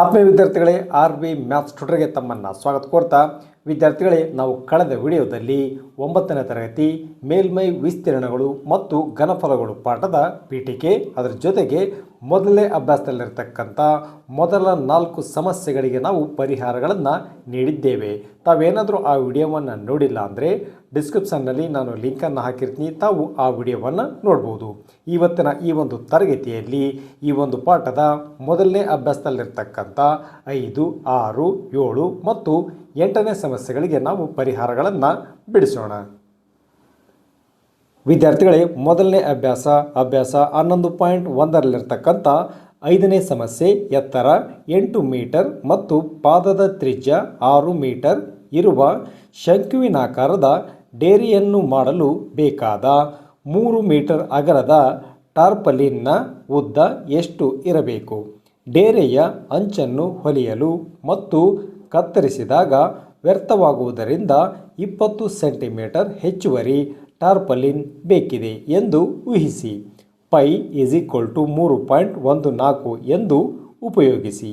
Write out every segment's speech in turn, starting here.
ಆತ್ಮೀಯ ವಿದ್ಯಾರ್ಥಿಗಳೇ, R B maths ಟ್ಯೂಟರ್ಗೆ ತಮ್ಮನ್ನು ಸ್ವಾಗತ ಕೋರ್ತಾ ವಿದ್ಯಾರ್ಥಿಗಳೇ, ನಾವು ಕಳೆದ ವಿಡಿಯೋದಲ್ಲಿ ಒಂಬತ್ತನೇ ತರಗತಿ ಮೇಲ್ಮೈ ವಿಸ್ತೀರ್ಣಗಳು ಮತ್ತು ಘನಫಲಗಳು ಪಾಠದ ಪೀಠಿಕೆ, ಅದರ ಜೊತೆಗೆ ಮೊದಲನೇ ಅಭ್ಯಾಸದಲ್ಲಿರ್ತಕ್ಕಂಥ ಮೊದಲ ನಾಲ್ಕು ಸಮಸ್ಯೆಗಳಿಗೆ ನಾವು ಪರಿಹಾರಗಳನ್ನು ನೀಡಿದ್ದೇವೆ. ತಾವೇನಾದರೂ ಆ ವಿಡಿಯೋವನ್ನು ನೋಡಿಲ್ಲ ಅಂದರೆ ಡಿಸ್ಕ್ರಿಪ್ಷನ್ನಲ್ಲಿ ನಾನು ಲಿಂಕನ್ನು ಹಾಕಿರ್ತೀನಿ. ತಾವು ಆ ವಿಡಿಯೋವನ್ನು ನೋಡ್ಬೋದು. ಇವತ್ತಿನ ಈ ಒಂದು ತರಗತಿಯಲ್ಲಿ ಈ ಒಂದು ಪಾಠದ ಮೊದಲನೇ ಅಭ್ಯಾಸದಲ್ಲಿರ್ತಕ್ಕಂಥ ಐದು, ಆರು, ಏಳು ಮತ್ತು ಎಂಟನೇ ಸಮಸ್ಯೆಗಳಿಗೆ ನಾವು ಪರಿಹಾರಗಳನ್ನು ಬಿಡಿಸೋಣ. ವಿದ್ಯಾರ್ಥಿಗಳೇ, ಮೊದಲನೇ ಅಭ್ಯಾಸ ಅಭ್ಯಾಸ ಹನ್ನೊಂದು ಪಾಯಿಂಟ್ ಒಂದರಲ್ಲಿರ್ತಕ್ಕಂಥ ಐದನೇ ಸಮಸ್ಯೆ, ಎತ್ತರ, ಎಂಟು ಮೀಟರ್ ಮತ್ತು ಪಾದದ ತ್ರಿಜ್ಯ ಆರು ಮೀಟರ್ ಇರುವ ಶಂಕುವಿನಾಕಾರದ ಡೇರಿಯನ್ನು ಮಾಡಲು ಬೇಕಾದ ಮೂರು ಮೀಟರ್ ಅಗಲದ ಟಾರ್ಪಲಿನ್ನ ಉದ್ದ ಎಷ್ಟು ಇರಬೇಕು? ಡೇರೆಯ ಅಂಚನ್ನು ಹೊಲಿಯಲು ಮತ್ತು ಕತ್ತರಿಸಿದಾಗ ವ್ಯರ್ಥವಾಗುವುದರಿಂದ ಇಪ್ಪತ್ತು ಸೆಂಟಿಮೀಟರ್ ಹೆಚ್ಚುವರಿ. ಟಾರ್ಪಲಿನ್ ಬೇಕಿದೆ ಎಂದು ಊಹಿಸಿ. ಪೈ ಈಸ್ ಈಕ್ವಲ್ ಟು ಮೂರು ಪಾಯಿಂಟ್ ಒಂದು ನಾಲ್ಕು ಎಂದು ಉಪಯೋಗಿಸಿ.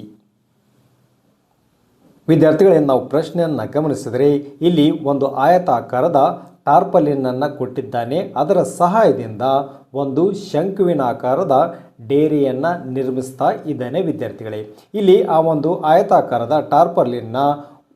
ವಿದ್ಯಾರ್ಥಿಗಳೇ, ನಾವು ಪ್ರಶ್ನೆಯನ್ನು ಗಮನಿಸಿದರೆ ಇಲ್ಲಿ ಒಂದು ಆಯತಾಕಾರದ ಟಾರ್ಪಲಿನನ್ನು ಕೊಟ್ಟಿದ್ದಾನೆ. ಅದರ ಸಹಾಯದಿಂದ ಒಂದು ಶಂಕುವಿನ ಆಕಾರದ ಡೇರಿಯನ್ನು ನಿರ್ಮಿಸ್ತಾ ಇದ್ದಾನೆ ವಿದ್ಯಾರ್ಥಿಗಳೇ. ಇಲ್ಲಿ ಆ ಒಂದು ಆಯತಾಕಾರದ ಟಾರ್ಪಲಿನ್ನ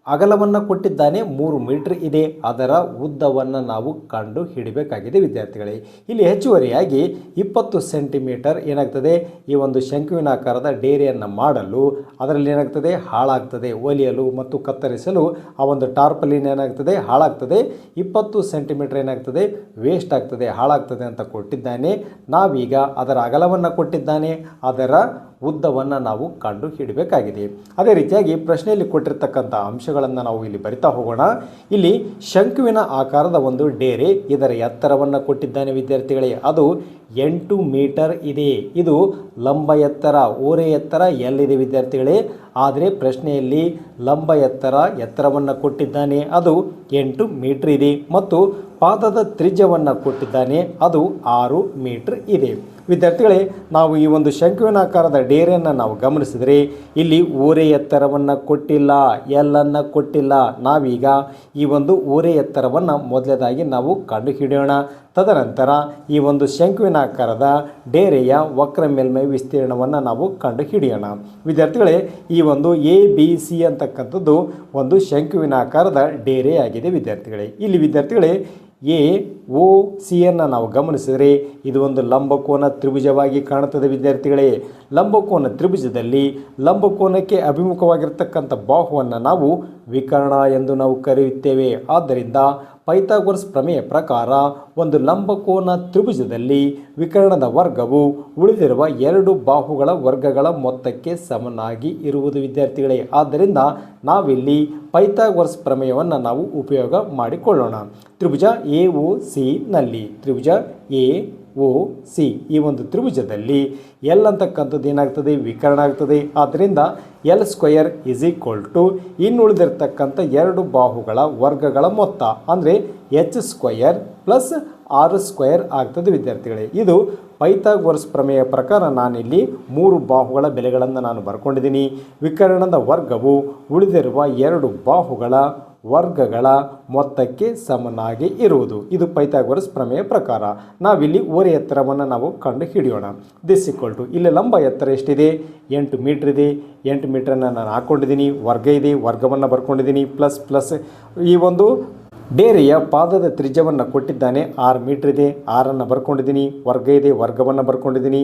ಅಗಲವನ್ನು ಕೊಟ್ಟಿದ್ದಾನೆ, ಮೂರು ಮೀಟರ್ ಇದೆ. ಅದರ ಉದ್ದವನ್ನು ನಾವು ಕಂಡು ಹಿಡಬೇಕಾಗಿದೆ ವಿದ್ಯಾರ್ಥಿಗಳೇ. ಇಲ್ಲಿ ಹೆಚ್ಚುವರಿಯಾಗಿ ಇಪ್ಪತ್ತು ಸೆಂಟಿಮೀಟರ್ ಏನಾಗ್ತದೆ? ಈ ಒಂದು ಶಂಕುವಿನಾಕಾರದ ಡೇರಿಯನ್ನು ಮಾಡಲು, ಅದರಲ್ಲಿ ಏನಾಗ್ತದೆ? ಹಾಳಾಗ್ತದೆ. ಒಲಿಯಲು ಮತ್ತು ಕತ್ತರಿಸಲು ಆ ಒಂದು ಟಾರ್ಪಲಿನ್ ಏನಾಗ್ತದೆ? ಹಾಳಾಗ್ತದೆ. ಇಪ್ಪತ್ತು ಸೆಂಟಿಮೀಟರ್ ಏನಾಗ್ತದೆ? ವೇಸ್ಟ್ ಆಗ್ತದೆ. ಹಾಳಾಗ್ತದೆ ಅಂತ ಕೊಟ್ಟಿದ್ದಾನೆ. ನಾವೀಗ ಅದರ ಅಗಲವನ್ನು ಕೊಟ್ಟಿದ್ದಾನೆ. ಅದರ ಉದ್ದವನ್ನು ನಾವು ಕಂಡು ಹಿಡಬೇಕಾಗಿದೆ ಅದೇ ರೀತಿಯಾಗಿ ಪ್ರಶ್ನೆಯಲ್ಲಿ ಕೊಟ್ಟಿರ್ತಕ್ಕಂಥ ಅಂಶಗಳನ್ನು ನಾವು ಇಲ್ಲಿ ಬರಿತಾ ಹೋಗೋಣ. ಇಲ್ಲಿ ಶಂಕುವಿನ ಆಕಾರದ ಒಂದು ಡೇರೆ ಇದರ ಎತ್ತರವನ್ನು ಕೊಟ್ಟಿದ್ದಾನೆ ವಿದ್ಯಾರ್ಥಿಗಳೇ. ಅದು ಎಂಟು ಮೀಟರ್ ಇದೆ. ಇದು ಲಂಬ ಎತ್ತರ ಓರೆ ಎತ್ತರ ಎಲ್ಲಿದೆ ವಿದ್ಯಾರ್ಥಿಗಳೇ? ಆದರೆ ಪ್ರಶ್ನೆಯಲ್ಲಿ ಲಂಬ ಎತ್ತರ ಎತ್ತರವನ್ನು ಕೊಟ್ಟಿದ್ದಾನೆ, ಅದು ಎಂಟು ಮೀಟರ್ ಇದೆ. ಮತ್ತು ಪಾದದ ತ್ರಿಜ್ಯವನ್ನು ಕೊಟ್ಟಿದ್ದಾನೆ, ಅದು ಆರು ಮೀಟರ್ ಇದೆ. ವಿದ್ಯಾರ್ಥಿಗಳೇ, ನಾವು ಈ ಒಂದು ಶಂಕುವಿನಾಕಾರದ ಡೇರೆಯನ್ನು ನಾವು ಗಮನಿಸಿದರೆ, ಇಲ್ಲಿ ಓರೆ ಎತ್ತರವನ್ನು ಕೊಟ್ಟಿಲ್ಲ, ಎಲ್ಲನ್ನು ಕೊಟ್ಟಿಲ್ಲ. ನಾವೀಗ ಈ ಒಂದು ಓರೆ ಎತ್ತರವನ್ನು ಮೊದಲನೇದಾಗಿ ನಾವು ಕಂಡುಹಿಡಿಯೋಣ. ತದನಂತರ ಈ ಒಂದು ಶಂಕುವಿನಾಕಾರದ ಡೇರೆಯ ವಕ್ರ ಮೇಲ್ಮೈ ವಿಸ್ತೀರ್ಣವನ್ನು ನಾವು ಕಂಡು ಹಿಡಿಯೋಣ ವಿದ್ಯಾರ್ಥಿಗಳೇ, ಈ ಒಂದು ಎ ಬಿ ಸಿ ಅಂತಕ್ಕಂಥದ್ದು ಒಂದು ಶಂಕುವಿನಾಕಾರದ ಡೇರೆ ಆಗಿದೆ ವಿದ್ಯಾರ್ಥಿಗಳೇ. ಇಲ್ಲಿ ವಿದ್ಯಾರ್ಥಿಗಳೇ ಎ ಓ ಸಿಯನ್ನು ನಾವು ಗಮನಿಸಿದರೆ ಇದು ಒಂದು ಲಂಬಕೋನ ತ್ರಿಭುಜವಾಗಿ ಕಾಣುತ್ತದೆ ವಿದ್ಯಾರ್ಥಿಗಳೇ. ಲಂಬಕೋನ ತ್ರಿಭುಜದಲ್ಲಿ ಲಂಬಕೋನಕ್ಕೆ ಅಭಿಮುಖವಾಗಿರ್ತಕ್ಕಂಥ ಬಾಹುವನ್ನು ನಾವು ವಿಕರ್ಣ ಎಂದು ನಾವು ಕರೆಯುತ್ತೇವೆ. ಆದ್ದರಿಂದ ಪೈಥಾಗೋರಸ್ ಪ್ರಮೇಯ ಪ್ರಕಾರ ಒಂದು ಲಂಬಕೋನ ತ್ರಿಭುಜದಲ್ಲಿ ವಿಕರ್ಣದ ವರ್ಗವು ಉಳಿದಿರುವ ಎರಡು ಬಾಹುಗಳ ವರ್ಗಗಳ ಮೊತ್ತಕ್ಕೆ ಸಮನಾಗಿ ಇರುವುದು ವಿದ್ಯಾರ್ಥಿಗಳೇ. ಆದ್ದರಿಂದ ನಾವಿಲ್ಲಿ ಪೈಥಾಗೋರಸ್ ಪ್ರಮೇಯವನ್ನು ನಾವು ಉಪಯೋಗ ಮಾಡಿಕೊಳ್ಳೋಣ. ತ್ರಿಭುಜ ಎ ಒ ಸಿ ನಲ್ಲಿ ತ್ರಿಭುಜ, ಎ, ಓ, ಸಿ ಈ ಒಂದು ತ್ರಿಭುಜದಲ್ಲಿ ಎಲ್ ಅಂತಕ್ಕಂಥದ್ದು ಏನಾಗ್ತದೆ? ವಿಕರಣ ಆಗ್ತದೆ. ಆದ್ದರಿಂದ L square is equal to ಇನ್ನುಳಿದಿರ್ತಕ್ಕಂಥ ಎರಡು ಬಾಹುಗಳ ವರ್ಗಗಳ ಮೊತ್ತ, ಅಂದರೆ H square plus R square ಆಗ್ತದೆ ವಿದ್ಯಾರ್ಥಿಗಳೇ. ಇದು ಪೈಥಾಗೋರಸ್ ಪ್ರಮೇಯ ಪ್ರಕಾರ ನಾನಿಲ್ಲಿ ಮೂರು ಬಾಹುಗಳ ಬೆಲೆಗಳನ್ನು ನಾನು ಬರ್ಕೊಂಡಿದ್ದೀನಿ. ವಿಕರಣದ ವರ್ಗವು ಉಳಿದಿರುವ ಎರಡು ಬಾಹುಗಳ ವರ್ಗಗಳ ಮೊತ್ತಕ್ಕೆ ಸಮನಾಗಿ ಇರುವುದು. ಇದು ಪೈಥಾಗೋರಸ್ ಪ್ರಮೇಯ ಪ್ರಕಾರ. ನಾವಿಲ್ಲಿ ಓರೆ ಎತ್ತರವನ್ನು ನಾವು ಕಂಡು ಹಿಡಿಯೋಣ ದಿಸ್ ಇಕ್ವಲ್ ಟು ಇಲ್ಲಿ ಲಂಬ ಎತ್ತರ ಎಷ್ಟಿದೆ? ಎಂಟು ಮೀಟ್ರ್ ಇದೆ. ಎಂಟು ಮೀಟ್ರನ್ನು ನಾನು ಹಾಕ್ಕೊಂಡಿದ್ದೀನಿ. ವರ್ಗ ಇದೆ. ವರ್ಗವನ್ನು ಬರ್ಕೊಂಡಿದ್ದೀನಿ. ಪ್ಲಸ್ ಪ್ಲಸ್ ಈ ಒಂದು ಡೇರೆಯ ಪಾದದ ತ್ರಿಜ್ಯವನ್ನು ಕೊಟ್ಟಿದ್ದಾನೆ. ಆರು ಮೀಟ್ರ್ ಇದೆ. ಆರನ್ನು ಬರ್ಕೊಂಡಿದ್ದೀನಿ. ವರ್ಗ ಇದೆ. ವರ್ಗವನ್ನು ಬರ್ಕೊಂಡಿದ್ದೀನಿ.